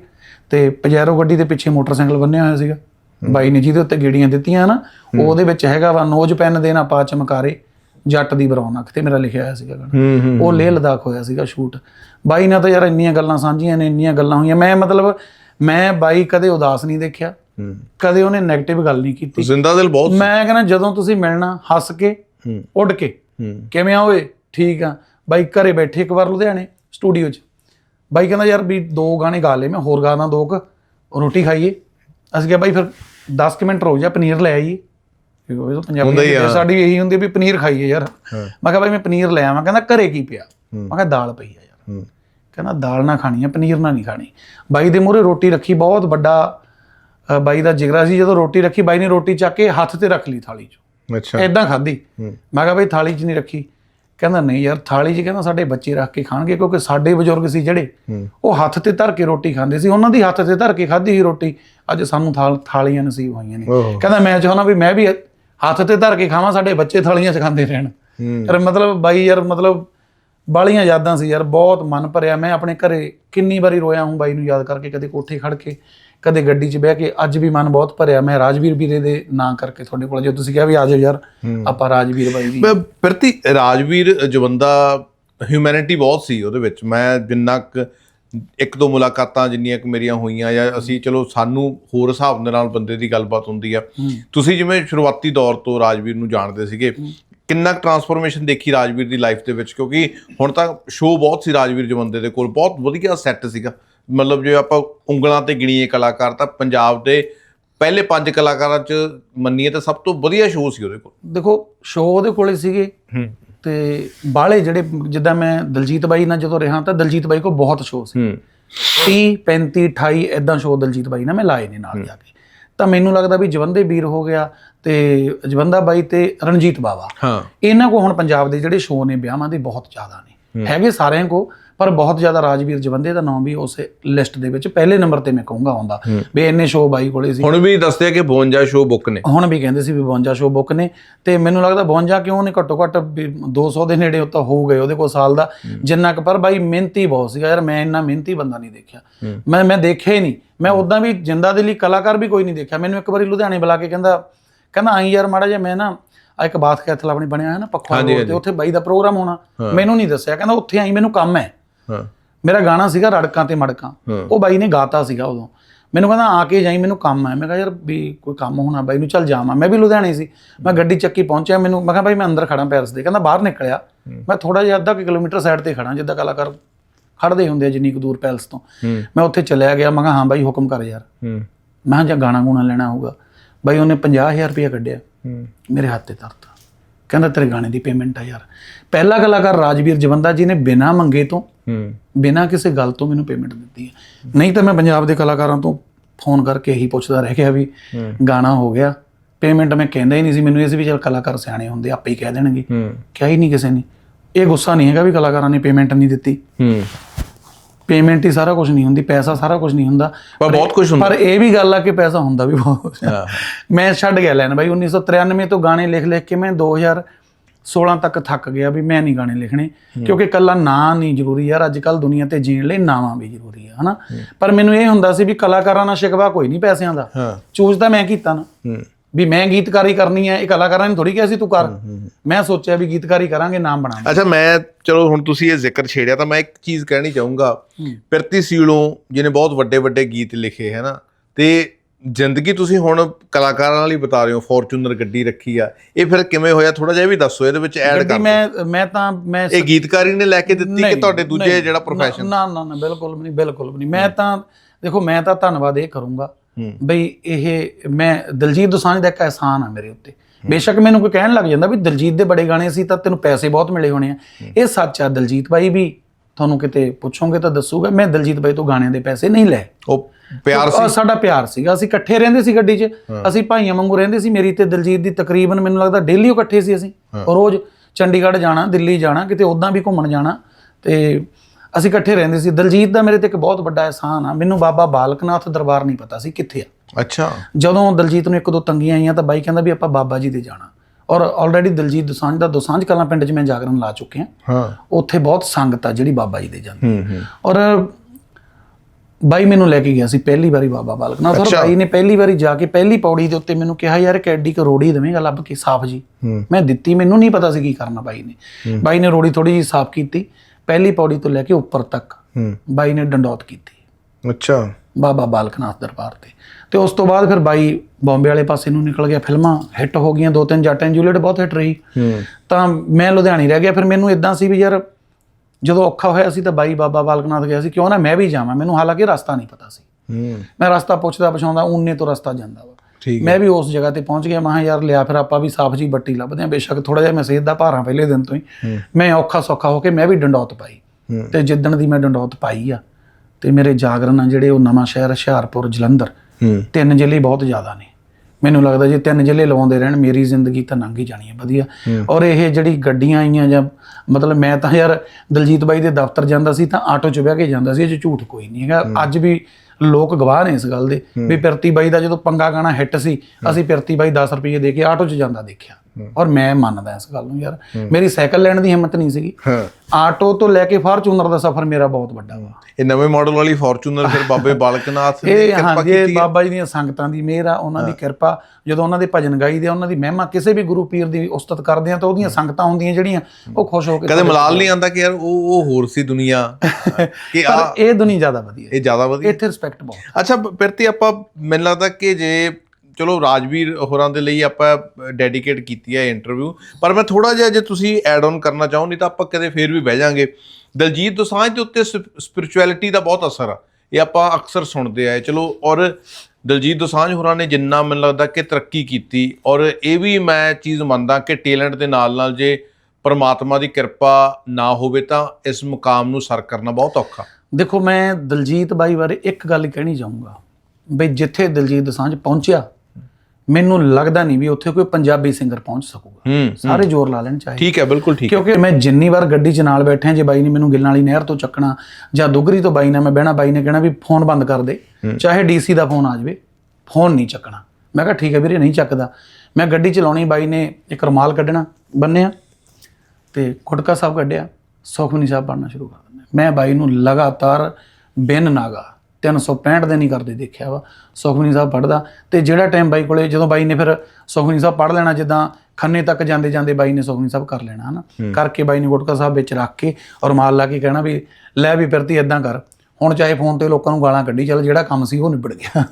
ਤੇ ਪਜੈਰੋ ਗੱਡੀ ਦੇ ਪਿੱਛੇ ਮੋਟਰਸਾਈਕਲ ਬੰਨਿਆ ਹੋਇਆ ਸੀਗਾ। ਬਾਈ ਨੇ ਜਿਹਦੇ ਉੱਤੇ ਗੇੜੀਆਂ ਦਿੱਤੀਆਂ ਨਾ ਉਹਦੇ ਵਿੱਚ ਹੈਗਾ ਵਾ ਨੋਜ ਪੈਨ ਦੇ ਨਾ ਪਾ ਚਮਕਾਰੇ। ਜੱਟ ਦੀ ਬਰੌਨਕ ਤੇ ਮੇਰਾ ਲਿਖਿਆ ਹੋਇਆ ਸੀਗਾ ਗਾਣਾ। ਉਹ ਲੇਹ ਲਦਾਖ ਹੋਇਆ ਸੀਗਾ ਸ਼ੂਟ। ਬਾਈ ਨਾਲ ਤਾਂ ਯਾਰ ਇੰਨੀਆਂ ਗੱਲਾਂ ਸਾਂਝੀਆਂ ਨੇ ਇੰਨੀਆਂ ਗੱਲਾਂ ਹੋਈਆਂ। ਮੈਂ ਮਤਲਬ ਮੈਂ ਬਾਈ ਕਦੇ ਉਦਾਸ ਨਹੀਂ ਦੇਖਿਆ। ਕਦੇ ਉਹਨੇ 네ਗੇਟਿਵ ਗੱਲ ਨਹੀਂ ਕੀਤੀ। ਜ਼ਿੰਦਾ ਦਿਲ ਬਹੁਤ ਮੈਂ ਕਹਿੰਦਾ ਜਦੋਂ ਤੁਸੀਂ ਮਿਲਣਾ ਹੱਸ ਕੇ ਉੱਡ ਕੇ ਕਿਵੇਂ ਆ ਓਏ? ਠੀਕ ਆ। ਬਾਈ ਘਰੇ ਬੈਠੇ ਇੱਕ ਵਾਰ ਲੁਧਿਆਣੇ ਸਟੂਡੀਓ 'ਚ। ਬਾਈ ਕਹਿੰਦਾ ਯਾਰ ਵੀ ਦੋ ਗਾਣੇ ਗਾ ਲਏ ਮੈਂ ਹੋਰ ਗਾਣਾ ਦੋ ਕੁ। ਰੋਟੀ ਖਾਈਏ। ਅਸੀਂ ਕਿਹਾ ਬਾਈ ਫਿਰ 10 ਕੁ ਮਿੰਟ ਰੁਕ ਜਾ ਪਨੀਰ ਲੈ ਆਈਏ। ਕਿਉਂਕਿ ਉਹ ਤਾਂ ਪੰਜਾਬੀ। ਦੀ ਸਾਡੀ ਇਹੀ ਹੁੰਦੀ ਵੀ ਪਨੀਰ ਖਾਈਏ ਯਾਰ। ਮੈਂ ਕਿਹਾ ਬਾਈ ਮੈਂ ਪਨੀਰ ਲੈ ਆਵਾਂ ਕਹਿੰਦਾ ਘਰੇ ਕੀ ਪਿਆ। ਮੈਂ ਕਿਹਾ ਦਾਲ ਪਈ ਆ ਯਾਰ। ਕਹਿੰਦਾ ਦਾਲ ਨਾ ਖਾਣੀ ਆ ਪਨੀਰ ਨਾ ਨਹੀਂ ਖਾਣੀ। ਬਾਈ ਦੇ ਮੂਹਰੇ ਰੋਟੀ ਰੱਖੀ ਬਹੁਤ ਵੱਡਾ ਬਾਈ ਦਾ ਜਿਗਰਾ ਸੀ ਜਦੋਂ ਰੋਟੀ ਰੱਖੀ ਬਾਈ ਨੇ ਰੋਟੀ ਚੱਕ ਕੇ ਹੱਥ ਤੇ ਰੱਖ ਲਈ ਥਾਲੀ 'ਚ। ਅੱਛਾ। ਐਦਾਂ ਖਾਧੀ। ਮੈਂ ਕਿਹਾ ਬਈ ਥਾਲੀ 'ਚ ਨਹੀਂ ਰੱਖੀ। ਕਹਿੰਦਾ ਨਹੀਂ ਯਾਰ ਥਾਲੀ 'ਚ ਕਹਿੰਦਾ ਸਾਡੇ ਬੱਚੇ ਰੱਖ ਕੇ ਖਾਣਗੇ ਕਿਉਂਕਿ ਸਾਡੇ ਬਜ਼ੁਰਗ ਸੀ ਜਿਹੜੇ ਉਹ ਹੱਥ ਤੇ ਧਰ ਕੇ ਰੋਟੀ ਖਾਂਦੇ ਸੀ। ਉਹਨਾਂ ਦੀ ਹੱਥ ਤੇ ਧਰ ਕੇ ਖਾਧੀ ਸੀ ਰੋਟੀ। ਅੱਜ ਸਾਨੂੰ ਥਾਲ ਥਾਲੀਆਂ ਨਸੀਬ ਹੋਈਆਂ ਨੇ। ਕਹਿੰਦਾ ਮੈਂ ਚਾਹੁੰਦਾ ਵੀ ਮੈਂ ਵੀ ਹੱਥ ਤੇ ਧਰ ਕੇ ਖਾਵਾਂ ਸਾਡੇ ਬੱਚੇ ਥਾਲੀਆਂ 'ਚ ਖਾਂਦੇ ਰਹਿਣ। ਯਾਰ ਮਤਲਬ ਬਾਈ ਯਾਰ ਮਤਲਬ ਬਾਲੀਆਂ ਯਾਦਾਂ ਸੀ ਯਾਰ ਬਹੁਤ ਮਨ ਭਰਿਆ। ਮੈਂ ਆਪਣੇ ਘਰੇ ਕਿੰਨੀ ਵਾਰੀ ਰੋਇਆ ਹੂੰ ਬਾਈ ਨੂੰ ਯਾਦ ਕਰਕੇ ਕਦੇ ਕੋਠੇ ਖੜ ਕੇ ਕਦੇ ਗੱਡੀ 'ਚ ਬਹਿ ਕੇ। ਅੱਜ ਵੀ ਮਨ ਬਹੁਤ ਭਰਿਆ। ਮੈਂ ਰਾਜਵੀਰ ਵੀਰੇ ਦੇ ਨਾਂ ਕਰਕੇ ਤੁਹਾਡੇ ਕੋਲ ਜੋ ਤੁਸੀਂ ਕਿਹਾ ਵੀ ਆ ਜਾਓ ਯਾਰ ਆਪਾਂ ਰਾਜਵੀਰ ਬਾਈ ਦੀ ਪ੍ਰਤੀ ਰਾਜਵੀਰ ਜਵੰਦਾ ਹਿਊਮੈਨਿਟੀ ਬਹੁਤ ਸੀ ਉਹਦੇ ਵਿੱਚ। ਮੈਂ ਜਿੰਨਾ ਇੱਕ ਦੋ ਮੁਲਾਕਾਤਾਂ ਜਿੰਨੀਆਂ ਕੁ ਮੇਰੀਆਂ ਹੋਈਆਂ ਜਾਂ ਅਸੀਂ ਚਲੋ ਸਾਨੂੰ ਹੋਰ ਹਿਸਾਬ ਦੇ ਨਾਲ ਬੰਦੇ ਦੀ ਗੱਲਬਾਤ ਹੁੰਦੀ ਆ। ਤੁਸੀਂ ਜਿਵੇਂ ਸ਼ੁਰੂਆਤੀ ਦੌਰ ਤੋਂ ਰਾਜਵੀਰ ਨੂੰ ਜਾਣਦੇ ਸੀਗੇ ਕਿੰਨਾ ਟਰਾਂਸਫਰਮੇਸ਼ਨ ਦੇਖੀ ਰਾਜਵੀਰ ਦੀ ਲਾਈਫ ਦੇ ਵਿੱਚ? ਕਿਉਂਕਿ ਹੁਣ ਤਾਂ ਸ਼ੋਅ ਬਹੁਤ ਸੀ ਰਾਜਵੀਰ ਜਵੰਦੇ ਦੇ ਕੋਲ ਬਹੁਤ ਵਧੀਆ ਸੈੱਟ ਸੀਗਾ। ਮਤਲਬ ਜੇ ਆਪਾਂ ਉਂਗਲਾਂ ਤੇ ਗਿਣੀਏ ਕਲਾਕਾਰ ਤਾਂ ਪੰਜਾਬ ਦੇ ਪਹਿਲੇ ਪੰਜ ਕਲਾਕਾਰਾਂ ਚ ਮੰਨੀਏ ਤਾਂ ਸਭ ਤੋਂ ਵਧੀਆ ਸ਼ੋਅ ਸੀ ਉਹਦੇ ਕੋਲ। ਦੇਖੋ ਸ਼ੋਅ ਉਹਦੇ ਕੋਲੇ ਸੀਗੇ। ਤੇ ਬਾਲੇ ਜਿਹੜੇ ਜਿੱਦਾਂ ਮੈਂ ਦਲਜੀਤ ਬਾਈ ਨਾਲ ਜਦੋਂ ਰਿਹਾ ਤਾਂ ਦਲਜੀਤ ਬਾਈ ਕੋਲ ਬਹੁਤ ਸ਼ੋਅ ਸੀ। ਹੂੰ। 30 35 28 ਇਦਾਂ ਸ਼ੋਅ ਦਲਜੀਤ ਬਾਈ ਨਾਲ ਮੈਂ ਲਾਏ ਨੇ ਨਾਲ ਜਾ ਕੇ। ਤਾਂ ਮੈਨੂੰ ਲੱਗਦਾ ਵੀ ਜਵੰਦੇ ਵੀਰ ਹੋ ਗਿਆ ਤੇ ਜਵੰਦਾ ਬਾਈ ਤੇ ਰਣਜੀਤ ਬਾਵਾ। ਹਾਂ। ਇਹਨਾਂ ਕੋ ਹੁਣ ਪੰਜਾਬ ਦੇ ਜਿਹੜੇ ਸ਼ੋਅ ਨੇ ਵਿਆਹਾਂ ਦੇ ਬਹੁਤ ਜ਼ਿਆਦਾ ਨੇ। ਹੈਗੇ ਸਾਰਿਆਂ ਕੋ ਪਰ ਬਹੁਤ ਜ਼ਿਆਦਾ ਰਾਜਵੀਰ ਜਵੰਦੇ ਦਾ ਨਾਮ ਵੀ ਉਸ ਲਿਸਟ ਦੇ ਵਿੱਚ ਪਹਿਲੇ ਨੰਬਰ ਤੇ ਮੈਂ ਕਹੂੰਗਾ ਆਉਂਦਾ। ਵੀ ਇੰਨੇ ਸ਼ੋਅ ਬਾਈ ਕੋਲੇ ਸੀ। ਹੁਣ ਵੀ ਦੱਸਦੇ ਆ ਕਿ 52 ਸ਼ੋਅ ਬੁੱਕ ਨੇ। ਹੁਣ ਵੀ ਕਹਿੰਦੇ ਸੀ ਵੀ 52 ਸ਼ੋਅ ਬੁੱਕ ਨੇ। ਤੇ ਮੈਨੂੰ ਲੱਗਦਾ 52 ਕਿਉਂ ਨੇ ਘੱਟੋ ਘੱਟ ਵੀ 200 ਦੇ ਨੇੜੇ ਤਾਂ ਹੋ ਗਏ ਉਹਦੇ ਕੋਲ ਸਾਲ ਦਾ। ਜਿੰਨਾ ਕੁ ਪਰ ਬਾਈ ਮਿਹਨਤੀ ਬਹੁਤ ਸੀਗਾ ਯਾਰ ਮੈਂ ਇੰਨਾ ਮਿਹਨਤੀ ਬੰਦਾ ਨਹੀਂ ਦੇਖਿਆ। ਮੈਂ ਮੈਂ ਦੇਖਿਆ ਹੀ ਨਹੀਂ। ਮੈਂ ਉਦਾਂ ਵੀ ਜਿੰਦਾ ਦੇ ਲਈ ਕਲਾਕਾਰ ਵੀ ਕੋਈ ਨਹੀਂ ਦੇਖਿਆ। ਮੈਨੂੰ ਇੱਕ ਵਾਰੀ ਲੁਧਿਆਣੇ ਬੁਲਾ ਕੇ ਕਹਿੰਦਾ ਕਹਿੰਦਾ ਆਈ ਯਾਰ ਮਾੜਾ ਜਿਹਾ ਮੈਂ ਨਾ ਆ ਇੱਕ ਬਾਥ ਕੈਥਲ ਆਪਣੀ ਬਣਿਆ ਹੈ ਨਾ ਪੱਖਾ ਰੋਡ ਤੇ ਉੱਥੇ ਬਾਈ ਦਾ ਪ੍ਰੋਗਰਾਮ ਹੋਣਾ। ਮੈਨੂੰ ਨਹੀਂ ਦੱਸਿਆ। ਕਹਿੰਦਾ ਉੱਥੇ ਆਈ ਮੈਨੂੰ ਕੰਮ ਹਾਂ। ਮੇਰਾ ਗਾਣਾ ਸੀਗਾ ਰੜਕਾਂ ਤੇ ਮੜਕਾਂ। ਉਹ ਬਾਈ ਨੇ ਗਾਤਾ ਸੀਗਾ ਉਦੋਂ। ਮੈਨੂੰ ਕਹਿੰਦਾ ਆ ਕੇ ਜਾਈ ਮੈਨੂੰ ਕੰਮ ਹੈ ਮੈਂ ਕਿਹਾ ਯਾਰ ਵੀ ਕੋਈ ਕੰਮ ਹੋਣਾ ਬਾਈ ਨੂੰ ਚੱਲ ਜਾਵਾਂ। ਮੈਂ ਵੀ ਲੁਧਿਆਣੇ ਸੀ। ਮੈਂ ਗੱਡੀ ਚੱਕੀ ਪਹੁੰਚਿਆ ਮੈਨੂੰ ਮੈਂ ਕਿਹਾ ਬਾਈ ਮੈਂ ਅੰਦਰ ਖੜਾ ਪੈਰਸ ਦੇ। ਕਹਿੰਦਾ ਬਾਹਰ ਨਿਕਲਿਆ। ਮੈਂ ਥੋੜਾ ਜਿਹਾ ਅੱਧਾ ਕਿਲੋਮੀਟਰ ਸਾਈਡ ਤੇ ਖੜਾ ਜਿੱਦਾਂ ਕਲਾਕਾਰ ਖੜਦੇ ਹੁੰਦੇ ਆ ਜਿੰਨੀ ਕੁ ਦੂਰ ਪੈਲਸ ਤੋਂ। ਮੈਂ ਉੱਥੇ ਚਲਿਆ ਗਿਆ ਮੈਂ ਕਿਹਾ ਹਾਂ ਬਾਈ ਹੁਕਮ ਕਰ ਯਾਰ। ਮੈਂ ਕਿਹਾ ਜਾਂ ਗਾਣਾ ਗੂਣਾ ਲੈਣਾ ਹੋਊਗਾ। ਬਾਈ ਉਹਨੇ 50000 ਰੁਪਏ ਕੱਢਿਆ। ਮੇਰੇ ਹੱਥ ਤੇ ਧਰਤਾ। ਕਹਿੰਦਾ ਤੇਰੇ ਗਾਣੇ ਦੀ ਪੇਮੈਂਟ ਆ ਯਾਰ। ਪਹਿਲਾ ਕਲਾਕਾਰ ਰਾਜਵੀਰ ਜਵੰਦਾ ਜੀ ਨੇ ਬਿਨਾਂ ਮੰਗੇ ਤੋਂ ਹੂੰ ਬਿਨਾਂ ਕਿਸੇ ਗੱਲ ਤੋਂ ਮੈਨੂੰ ਪੇਮੈਂਟ ਦਿੱਤੀ ਹੈ। ਨਹੀਂ ਤਾਂ ਮੈਂ ਪੰਜਾਬ ਦੇ ਕਲਾਕਾਰਾਂ ਤੋਂ ਫੋਨ ਕਰਕੇ ਇਹੀ ਪੁੱਛਦਾ ਰਹਿ ਗਿਆ ਵੀ ਗਾਣਾ ਹੋ ਗਿਆ। ਪੇਮੈਂਟ ਮੈਂ ਕਹਿੰਦਾ ਹੀ ਨਹੀਂ ਸੀ ਮੈਨੂੰ ਇਹ ਸੀ ਵੀ ਚਲ ਕਲਾਕਾਰ ਸਿਆਣੇ ਹੁੰਦੇ ਆਪੇ ਹੀ ਕਹਿ ਦੇਣਗੇ। ਹੂੰ। ਕਿਹਾ ਹੀ ਨਹੀਂ ਕਿਸੇ ਨੇ। ਇਹ ਗੁੱਸਾ ਨਹੀਂ ਹੈਗਾ ਵੀ ਕਲਾਕਾਰਾਂ ਨੇ ਪੇਮੈਂਟ ਨਹੀਂ ਦਿੱਤੀ। ਹੂੰ। ਪੇਮੈਂਟ ਹੀ ਸਾਰਾ ਕੁਝ ਨਹੀਂ ਹੁੰਦੀ ਪੈਸਾ ਸਾਰਾ ਕੁਝ ਨਹੀਂ ਹੁੰਦਾ। ਪਰ ਬਹੁਤ ਕੁਝ ਹੁੰਦਾ। ਪਰ ਇਹ ਵੀ ਗੱਲ ਆ ਕਿ ਪੈਸਾ ਹੁੰਦਾ ਵੀ ਬਹੁਤ। ਮੈਂ ਛੱਡ ਗਿਆ ਲੈਣ ਬਾਈ 1993 ਤੋਂ ਗਾਣੇ ਲਿਖ ਲਿਖ ਕੇ ਮੈਂ 2016 ਤੱਕ ਥੱਕ ਗਿਆ ਵੀ ਮੈਂ ਨਹੀਂ ਗਾਣੇ ਲਿਖਣੇ ਕਿਉਂਕਿ ਕੱਲਾ ਨਾਂ ਨਹੀਂ ਜ਼ਰੂਰੀ ਯਾਰ ਅੱਜ ਕੱਲ ਦੁਨੀਆ ਤੇ ਜੀਣ ਲਈ ਨਾਵਾਂ ਵੀ ਜ਼ਰੂਰੀ ਆ ਹਨਾ? ਪਰ ਮੈਨੂੰ ਇਹ ਹੁੰਦਾ ਸੀ ਵੀ ਕਲਾਕਾਰਾਂ ਨਾਲ ਸ਼ਿਕਵਾ ਕੋਈ ਨਹੀਂ ਪੈਸਿਆਂ ਦਾ। ਚੂਜ਼ ਤਾਂ ਮੈਂ ਕੀਤਾ ਨਾ। ਵੀ ਮੈਂ ਗੀਤਕਾਰੀ ਕਰਨੀ ਹੈ ਇਹ ਕਲਾਕਾਰਾਂ ਨੇ ਥੋੜੀ ਕਿਹਾ ਸੀ ਤੂੰ ਕਰ। ਮੈਂ ਸੋਚਿਆ ਵੀ ਗੀਤਕਾਰੀ ਕਰਾਂਗੇ ਨਾਮ ਬਣਾਵਾਂਗੇ ਅੱਛਾ ਮੈਂ ਚਲੋ ਹੁਣ ਤੁਸੀਂ ਇਹ ਜ਼ਿਕਰ ਛੇੜਿਆ ਤਾਂ ਮੈਂ ਇੱਕ ਚੀਜ਼ ਕਹਿਣੀ ਚਾਹੂੰਗਾ। ਪਿਰਤੀ ਸੀਲੋਂ ਜਿਹਨੇ ਬਹੁਤ ਵੱਡੇ ਵੱਡੇ ਗੀਤ ਲਿਖੇ ਹੈ ਨਾ ਤੇ ਜ਼ਿੰਦਗੀ ਤੁਸੀਂ ਹੁਣ ਕਲਾਕਾਰਾਂ ਹੀ ਬਤਾ ਰਹੇ ਹੋ ਫੋਰਚੂਨਰ ਗੱਡੀ ਰੱਖੀ ਆ ਇਹ ਫਿਰ ਕਿਵੇਂ ਹੋਇਆ? ਥੋੜਾ ਜਿਹਾ ਇਹ ਵੀ ਦੱਸੋ ਇਹਦੇ ਵਿੱਚ ਐਡ ਕਰ ਮੈਂ ਮੈਂ ਤਾਂ ਮੈਂ ਇਹ ਗੀਤਕਾਰੀ ਨੇ ਲੈ ਕੇ ਦਿੱਤੀ ਕਿ ਤੁਹਾਡੇ ਦੂਜੇ ਜਿਹੜਾ ਪ੍ਰੋਫੈਸ਼ਨ ਨਾ ਨਾ ਨਾ ਬਿਲਕੁਲ ਨਹੀਂ ਬਿਲਕੁਲ ਨਹੀਂ। ਮੈਂ ਤਾਂ ਦੇਖੋ ਮੈਂ ਤਾਂ ਧੰਨਵਾਦ ਇਹ ਕਰੂੰਗਾ। ਬਈ ਇਹ ਮੈਂ ਦਲਜੀਤ ਦੋਸਾਂਝ ਦਾ ਇੱਕ ਅਹਿਸਾਨ ਆ ਮੇਰੇ ਉੱਤੇ। ਬੇਸ਼ੱਕ ਮੈਨੂੰ ਕੋਈ ਕਹਿਣ ਲੱਗ ਜਾਂਦਾ ਵੀ ਦਲਜੀਤ ਦੇ ਬੜੇ ਗਾਣੇ ਸੀ ਤਾਂ ਤੈਨੂੰ ਪੈਸੇ ਬਹੁਤ ਮਿਲੇ ਹੋਣੇ ਆ। ਇਹ ਸੱਚ ਆ ਦਲਜੀਤ ਬਾਈ ਵੀ ਤੁਹਾਨੂੰ ਕਿਤੇ ਪੁੱਛੋਗੇ ਤਾਂ ਦੱਸੂਗਾ ਮੈਂ ਦਲਜੀਤ ਬਾਈ ਤੋਂ ਗਾਣਿਆਂ ਦੇ ਪੈਸੇ ਨਹੀਂ ਲਏ। ਉਹ ਪਿਆਰ ਉਹ ਸਾਡਾ ਪਿਆਰ ਸੀਗਾ। ਅਸੀਂ ਇਕੱਠੇ ਰਹਿੰਦੇ ਸੀ ਗੱਡੀ 'ਚ। ਅਸੀਂ ਭਾਈਆਂ ਵਾਂਗੂ ਰਹਿੰਦੇ ਸੀ। ਮੇਰੀ ਤੇ ਦਲਜੀਤ ਦੀ ਤਕਰੀਬਨ ਮੈਨੂੰ ਲੱਗਦਾ ਡੇਲੀ ਇਕੱਠੇ ਸੀ ਅਸੀਂ। ਰੋਜ਼ ਚੰਡੀਗੜ੍ਹ ਜਾਣਾ ਦਿੱਲੀ ਜਾਣਾ ਕਿਤੇ ਉਦਾਂ ਵੀ ਘੁੰਮਣ ਜਾਣਾ। ਤੇ ਅਸੀਂ ਇਕੱਠੇ ਰਹਿੰਦੇ ਸੀ। ਦਲਜੀਤ ਦਾ ਮੇਰੇ ਤੇ ਇੱਕ ਬਹੁਤ ਵੱਡਾ ਅਹਿਸਾਨ ਆ। ਮੈਨੂੰ ਬਾਬਾ ਬਾਲਕਨਾਥ ਦਰਬਾਰ ਨਹੀਂ ਪਤਾ ਸੀ ਕਿੱਥੇ ਆ। ਅੱਛਾ। ਜਦੋਂ ਦਲਜੀਤ ਨੂੰ ਇੱਕ ਦੋ ਤੰਗੀਆਂ ਆਈਆਂ ਤਾਂ ਬਾਈ ਕਹਿੰਦਾ ਵੀ ਆਪਾਂ ਬਾਬਾ ਜੀ ਦੇ ਜਾਣਾ। ਔਰ ਆਲਰੇਡੀ ਦਲਜੀਤ ਦੋਸਾਂਝ ਦਾ ਦੋਸਾਂਝ ਕਲਾਂ ਪਿੰਡ 'ਚ ਮੈਂ ਜਾਗਰਣ ਲਾ ਚੁੱਕਿਆ। ਹਾਂ। ਉੱਥੇ ਬਹੁਤ ਸੰਗਤ ਆ ਜਿਹੜੀ ਬਾਬਾ ਜੀ ਦੇ ਜਾਂਦੀ। ਹੂੰ ਹੂੰ। ਔਰ ਬਾਈ ਮੈਨੂੰ ਲੈ ਕੇ ਗਿਆ ਸੀ ਪਹਿਲੀ ਵਾਰੀ ਬਾਬਾ ਬਾਲਕ ਨਾਥ ਅੱਛਾ। ਬਾਈ ਨੇ ਪਹਿਲੀ ਵਾਰੀ ਜਾ ਕੇ ਪਹਿਲੀ ਪੌੜੀ ਦੇ ਉੱਤੇ ਮੈਨੂੰ ਕਿਹਾ ਯਾਰ ਕੈਡੀ ਕੋ ਰੋੜੀ ਦੇਵੇਂਗਾ ਲੱਭ ਕੇ ਸਾਫ਼ ਜੀ। ਮੈਂ ਦਿੱਤੀ ਮੈਨੂੰ ਨਹੀਂ ਪਤਾ ਸੀ ਕੀ ਕਰਨਾ ਬਾਈ ਨੇ। ਬਾਈ ਨੇ ਰੋੜੀ ਥੋੜੀ ਜੀ ਸਾਫ਼ ਕੀਤੀ ਪਹਿਲੀ ਪੌੜੀ ਤੋਂ ਲੈ ਕੇ ਉੱਪਰ ਤੱਕ। ਬਾਈ ਨੇ ਡੰਡੌਤ ਕੀਤੀ। ਅੱਛਾ। ਬਾਬਾ ਬਾਲਕਨਾਥ ਦਰਬਾਰ ਤੇ। ਤੇ ਉਸ ਤੋਂ ਬਾਅਦ ਫਿਰ ਬਾਈ ਬੰਬੇ ਵਾਲੇ ਪਾਸੇ ਨੂੰ ਨਿਕਲ ਗਿਆ ਫਿਲਮਾਂ ਹਿੱਟ ਹੋ ਗਈਆਂ ਦੋ ਤਿੰਨ ਜੱਟ ਐਂਡ ਜੂਲੀਅਟ ਬਹੁਤ ਹਿੱਟ ਰਹੀ। ਤਾਂ ਮੈਂ ਲੁਧਿਆਣੇ ਰਹਿ ਗਿਆ ਫਿਰ ਮੈਨੂੰ ਇਦਾਂ ਸੀ ਵੀ ਯਾਰ ਜਦੋਂ ਔਖਾ ਹੋਇਆ ਸੀ ਤਾਂ ਬਾਈ ਬਾਬਾ ਬਾਲਕਨਾਥ ਗਿਆ ਸੀ ਕਿਉਂ ਨਾ ਮੈਂ ਵੀ ਜਾਵਾਂ ਮੈਨੂੰ ਹਾਲਾਂਕਿ ਰਸਤਾ ਨਹੀਂ ਪਤਾ ਸੀ। ਮੈਂ ਰਸਤਾ ਪੁੱਛਦਾ ਪਛਾਉਂਦਾ ਉਨੇ ਤੋਂ ਰਸਤਾ ਜਾਂਦਾ ਵਾ। ਮੈਂ ਵੀ ਉਸ ਜਗ੍ਹਾ ਤੇ ਪਹੁੰਚ ਗਿਆ ਮੈਂ ਯਾਰ ਲਿਆ ਫਿਰ ਆਪਾਂ ਵੀ ਸਾਫ਼ ਜੀ ਬੱਟੀ ਲੱਭਦੇ ਆਂ ਬੇਸ਼ੱਕ ਥੋੜਾ ਜਿਹਾ ਮੈਂ ਸਿਹਤ ਦਾ ਭਾਰਾਂ ਪਹਿਲੇ ਦਿਨ ਤੋਂ ਹੀ। ਮੈਂ ਔਖਾ ਸੌਖਾ ਹੋ ਕੇ ਮੈਂ ਵੀ ਡੰਡੌਤ ਪਾਈ। ਤੇ ਜਿੱਦਣ ਦੀ ਮੈਂ ਡੰਡੌਤ ਪਾਈ ਆ ਤੇ ਮੇਰੇ ਜਾਗਰਣ ਆ ਜਿਹੜੇ ਉਹ ਨਵਾਂ ਸ਼ਹਿਰ ਹੁਸ਼ਿਆਰਪੁਰ ਜਲੰਧਰ ਤਿੰਨ ਜ਼ਿਲ੍ਹੇ ਬਹੁਤ ਜ਼ਿਆਦਾ ਨੇ। ਮੈਨੂੰ ਲੱਗਦਾ ਜੇ ਤਿੰਨ ਜ਼ਿਲ੍ਹੇ ਲਵਾਉਂਦੇ ਰਹਿਣ ਮੇਰੀ ਜ਼ਿੰਦਗੀ ਤਾਂ ਲੰਘ ਹੀ ਜਾਣੀ ਹੈ ਵਧੀਆ। ਔਰ ਇਹ ਜਿਹੜੀ ਗੱਡੀਆਂ ਆਈਆਂ ਜਾਂ ਮਤਲਬ ਮੈਂ ਤਾਂ ਯਾਰ ਦਲਜੀਤ ਬਾਈ ਦੇ ਦਫ਼ਤਰ ਜਾਂਦਾ ਸੀ ਤਾਂ ਆਟੋ 'ਚ ਬਹਿ ਕੇ ਜਾਂਦਾ ਸੀ ਇਹ 'ਚ ਝੂਠ ਕੋਈ ਨਹੀਂ ਹੈਗਾ। ਅੱਜ ਵੀ ਲੋਕ ਗਵਾਹ ਨੇ ਇਸ ਗੱਲ ਦੇ ਵੀ ਪਿਰਤੀ ਬਾਈ ਦਾ ਜਦੋਂ ਪੰਗਾ ਗਾਣਾ ਹਿੱਟ ਸੀ ਅਸੀਂ ਪਿਰਤੀ ਬਾਈ 10 ਰੁਪਏ ਦੇ ਕੇ ਆਟੋ 'ਚ ਜਾਂਦਾ ਦੇਖਿਆ। ਔਰ ਮੈਂ ਮੰਨਦਾ ਇਸ ਗੱਲ ਨੂੰ ਯਾਰ। ਮੇਰੀ ਸਾਈਕਲ ਲੈਣ ਦੀ ਹਿੰਮਤ ਨਹੀਂ ਸੀਗੀ। ਆਟੋ ਤੋਂ ਲੈ ਕੇ ਫਾਰਚੂਨਰ ਦਾ ਸਫ਼ਰ ਮੇਰਾ ਬਹੁਤ ਵੱਡਾ ਵਾ। ਇਹ ਨਵੇਂ ਮਾਡਲ ਵਾਲੀ ਫੋਰਚੂਨਰ ਫਿਰ ਬਾਬੇ ਬਾਲਕਨਾਥ ਇਹ ਕਿਰਪਾ ਕੀਤੀ ਇਹ ਬਾਬਾ ਜੀ ਦੀਆਂ ਸੰਗਤਾਂ ਦੀ ਮਿਹਰ ਆ ਉਹਨਾਂ ਦੀ ਕਿਰਪਾ। ਜਦੋਂ ਉਹਨਾਂ ਦੇ ਭਜਨ ਗਾਈਦੇ ਉਹਨਾਂ ਦੀ ਮਹਿਮਾ ਕਿਸੇ ਵੀ ਗੁਰੂ ਪੀਰ ਦੀ ਉਸਤਤ ਕਰਦੇ ਆ ਤਾਂ ਉਹਦੀਆਂ ਸੰਗਤਾਂ ਹੁੰਦੀਆਂ ਜਿਹੜੀਆਂ ਉਹ ਖੁਸ਼ ਹੋ ਕੇ ਕਦੇ ਮਲਾਲ ਨਹੀਂ ਆਂਦਾ ਕਿ ਯਾਰ ਉਹ ਉਹ ਹੋਰ ਸੀ ਦੁਨੀਆ। ਕਿ ਆ ਪਰ ਇਹ ਦੁਨੀਆ ਜ਼ਿਆਦਾ ਵਧੀਆ। ਇਹ ਜ਼ਿਆਦਾ ਵਧੀਆ। ਇੱਥੇ ਰਿਸਪੈਕਟ ਬਹੁਤ ਅੱਛਾ ਪਿਰਤੀ ਆਪਾਂ ਮੈਨੂੰ ਲੱਗਦਾ ਕਿ ਜੇ ਚਲੋ ਰਾਜਵੀਰ ਹੋਰਾਂ ਦੇ ਲਈ ਆਪਾਂ ਡੈਡੀਕੇਟ ਕੀਤੀ ਹੈ ਇੰਟਰਵਿਊ ਪਰ ਮੈਂ ਥੋੜਾ ਜਿਹਾ ਜੇ ਤੁਸੀਂ ਐਡ ਆਨ ਕਰਨਾ ਚਾਹੋ, ਨਹੀਂ ਤਾਂ ਆਪਾਂ ਕਦੇ ਫੇਰ ਵੀ ਬਹਿ ਜਾਾਂਗੇ। ਦਲਜੀਤ ਦੋਸਾਂਝ ਦੇ ਉੱਤੇ ਸਪਿਰਚੁਅਲਿਟੀ ਦਾ ਬਹੁਤ ਅਸਰ ਆ, ਇਹ ਆਪਾਂ ਅਕਸਰ ਸੁਣਦੇ ਆਏ। ਚਲੋ, ਔਰ ਦਲਜੀਤ ਦੋਸਾਂਝ ਹੋਰਾਂ ਨੇ ਜਿੰਨਾ ਮੈਨੂੰ ਲੱਗਦਾ ਕਿ ਤਰੱਕੀ ਕੀਤੀ, ਔਰ ਇਹ ਵੀ ਮੈਂ ਚੀਜ਼ ਮੰਨਦਾ ਕਿ ਟੈਲੈਂਟ ਦੇ ਨਾਲ ਨਾਲ ਜੇ ਪਰਮਾਤਮਾ ਦੀ ਕਿਰਪਾ ਨਾ ਹੋਵੇ ਤਾਂ ਇਸ ਮੁਕਾਮ ਨੂੰ ਸਰ ਕਰਨਾ ਬਹੁਤ ਔਖਾ। ਦੇਖੋ, ਮੈਂ ਦਲਜੀਤ ਬਾਈ ਬਾਰੇ ਇੱਕ ਗੱਲ ਕਹਿਣੀ ਚਾਹੂੰਗਾ, ਬਈ ਜਿੱਥੇ ਦਲਜੀਤ ਦਸਾਂਝ ਪਹੁੰਚਿਆ ਮੈਨੂੰ ਲੱਗਦਾ ਨਹੀਂ ਵੀ ਉੱਥੇ ਕੋਈ ਪੰਜਾਬੀ ਸਿੰਗਰ ਪਹੁੰਚ ਸਕੂਗਾ। ਸਾਰੇ ਜ਼ੋਰ ਲਾ ਲੈਣ ਚਾਹੀਏ ਠੀਕ ਹੈ ਬਿਲਕੁਲ ਠੀਕ ਕਿਉਂਕਿ ਮੈਂ ਜਿੰਨੀ ਵਾਰ ਗੱਡੀ 'ਚ ਨਾਲ ਬੈਠਿਆ ਜੇ ਬਾਈ ਨੇ ਮੈਨੂੰ ਗਿੱਲਾਂ ਵਾਲੀ ਨਹਿਰ ਤੋਂ ਚੱਕਣਾ ਜਾਂ ਦੁਗਰੀ ਤੋਂ ਬਾਈ ਨਾਲ ਮੈਂ ਬਹਿਣਾ ਬਾਈ ਨੇ ਕਹਿਣਾ ਵੀ ਫੋਨ ਬੰਦ ਕਰ ਦੇ। ਚਾਹੇ ਡੀਸੀ ਦਾ ਫੋਨ ਆ ਜਾਵੇ ਫੋਨ ਨਹੀਂ ਚੱਕਣਾ। ਮੈਂ ਕਿਹਾ ਠੀਕ ਹੈ ਵੀਰੇ ਨਹੀਂ ਚੱਕਦਾ। ਮੈਂ ਗੱਡੀ ਚਲਾਉਣੀ ਬਾਈ ਨੇ ਇੱਕ ਰੁਮਾਲ ਕੱਢਣਾ ਬੰਨਿਆ ਤੇ ਗੁਟਕਾ ਸਾਹਿਬ ਕੱਢਿਆ ਸੁਖਮਨੀ ਸਾਹਿਬ ਪੜ੍ਹਨਾ ਸ਼ੁਰੂ ਕਰ ਦਿੰਦੇ। ਮੈਂ ਬਾਈ ਨੂੰ ਲਗਾਤਾਰ ਬਿਨ ਨਾਗਾ 365 ਦਿਨ ਹੀ ਕਰਦੇ ਦੇਖਿਆ ਵਾ ਸੁਖਮਨੀ ਸਾਹਿਬ ਪੜ੍ਹਦਾ। ਤੇ ਜਿਹੜਾ ਟਾਈਮ ਬਾਈ ਕੋਲੇ ਜਦੋਂ ਬਾਈ ਨੇ ਫਿਰ ਸੁਖਮਨੀ ਸਾਹਿਬ ਪੜ੍ਹ ਲੈਣਾ ਜਿੱਦਾਂ ਖੰਨੇ ਤੱਕ ਜਾਂਦੇ ਜਾਂਦੇ ਬਾਈ ਨੇ ਸੁਖਮਨੀ ਸਾਹਿਬ ਕਰ ਲੈਣਾ ਹਨਾ? ਕਰਕੇ ਬਾਈ ਨੇ ਗੁਟਕਾ ਸਾਹਿਬ ਵਿੱਚ ਰੱਖ ਕੇ ਔਰ ਮਾਲ ਲਾ ਕੇ ਕਹਿਣਾ ਵੀ ਲੈ ਵੀ ਫਿਰਤੀ ਇਦਾਂ ਕਰ। ਹੁਣ ਚਾਹੇ ਫੋਨ ਤੇ ਲੋਕਾਂ ਨੂੰ ਗਾਲਾਂ ਕੱਢੀ ਚੱਲ ਜਿਹੜਾ ਕੰਮ ਸੀ ਉਹ ਨਿਬੜ ਗਿਆ।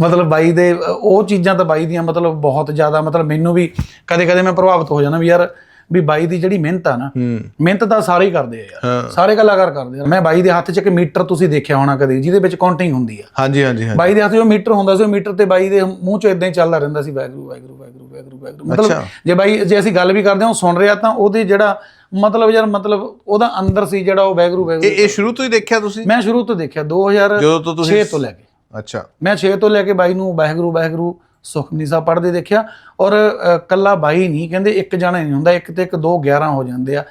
ਮਤਲਬ ਬਾਈ ਦੇ ਉਹ ਚੀਜ਼ਾਂ ਤਾਂ ਬਾਈ ਦੀਆਂ ਮਤਲਬ ਬਹੁਤ ਜ਼ਿਆਦਾ ਮਤਲਬ ਮੈਨੂੰ ਵੀ ਕਦੇ ਕਦੇ ਮੈਂ ਪ੍ਰਭਾਵਿਤ ਹੋ ਜਾਣਾ ਵੀ ਯਾਰ ਵੀ ਬਾਈ ਦੀ ਜਿਹੜੀ ਮਿਹਨਤ ਆ ਨਾ ਮਿਹਨਤ ਤਾਂ ਸਾਰੇ ਹੀ ਕਰਦੇ ਆ ਯਾਰ। ਸਾਰੇ ਕਲਾਕਾਰ ਕਰਦੇ ਆ। ਮੈਂ ਬਾਈ ਦੇ ਹੱਥ 'ਚ ਇੱਕ ਮੀਟਰ ਤੁਸੀਂ ਦੇਖਿਆ ਹੋਣਾ ਕਦੇ ਜਿਹਦੇ ਵਿੱਚ ਕਾਊਂਟਿੰਗ ਹੁੰਦੀ ਆ। ਹਾਂਜੀ ਹਾਂਜੀ ਹਾਂਜੀ। ਬਾਈ ਦੇ ਹੱਥ 'ਚ ਮੀਟਰ ਹੁੰਦਾ ਸੀ ਉਹ ਮੀਟਰ ਤੇ ਬਾਈ ਦੇ ਮੂੰਹ 'ਚ ਇਦਾਂ ਹੀ ਚੱਲਦਾ ਰਹਿੰਦਾ ਸੀ ਵੈਗਰੂ ਵੈਗਰੂ ਵੈਗਰੂ ਵੈਗਰੂ ਵੈਗਰੂ ਮਤਲਬ। ਜੇ ਬਾਈ ਜੇ ਅਸੀਂ ਗੱਲ ਵੀ ਕਰਦੇ ਹਾਂ ਉਹ ਸੁਣ ਰਿਹਾ ਤਾਂ ਉਹਦੇ ਜਿਹੜਾ ਮਤਲਬ ਯਾਰ ਮਤਲਬ ਉਹਦਾ ਅੰਦਰ ਸੀ ਜਿਹੜਾ ਉਹ ਵੈਗਰੂ ਵੈਗਰੂ ਇਹ ਇਹ ਸ਼ੁਰੂ ਤੋਂ ਹੀ ਦੇਖਿਆ ਤੁਸੀਂ? ਮੈਂ ਸ਼ੁਰੂ ਤੋਂ ਦੇਖਿਆ 2006 ਜਦੋਂ ਤੋਂ ਤੁਸੀਂ ਤੋਂ ਲੈ ਕੇ। ਅੱਛਾ। ਮੈਂ 6 ਤੋਂ ਲੈ ਕੇ ਬਾਈ ਨੂੰ ਵਾਹਿਗੁਰੂ ਵਾਹਿਗੁਰੂ ਸੁਖਮਨੀ ਸਾਹਿਬ ਪੜ੍ਹਦੇ ਦੇਖਿਆ ਔਰ ਕੱਲਾ ਬਾਈ ਨਹੀਂ ਕਹਿੰਦੇ ਇੱਕ ਜਣਾ ਨਹੀਂ ਹੁੰਦਾ ਇੱਕ ਤੇ ਇੱਕ ਦੋ 11 ਹੋ ਜਾਂਦੇ ਆ।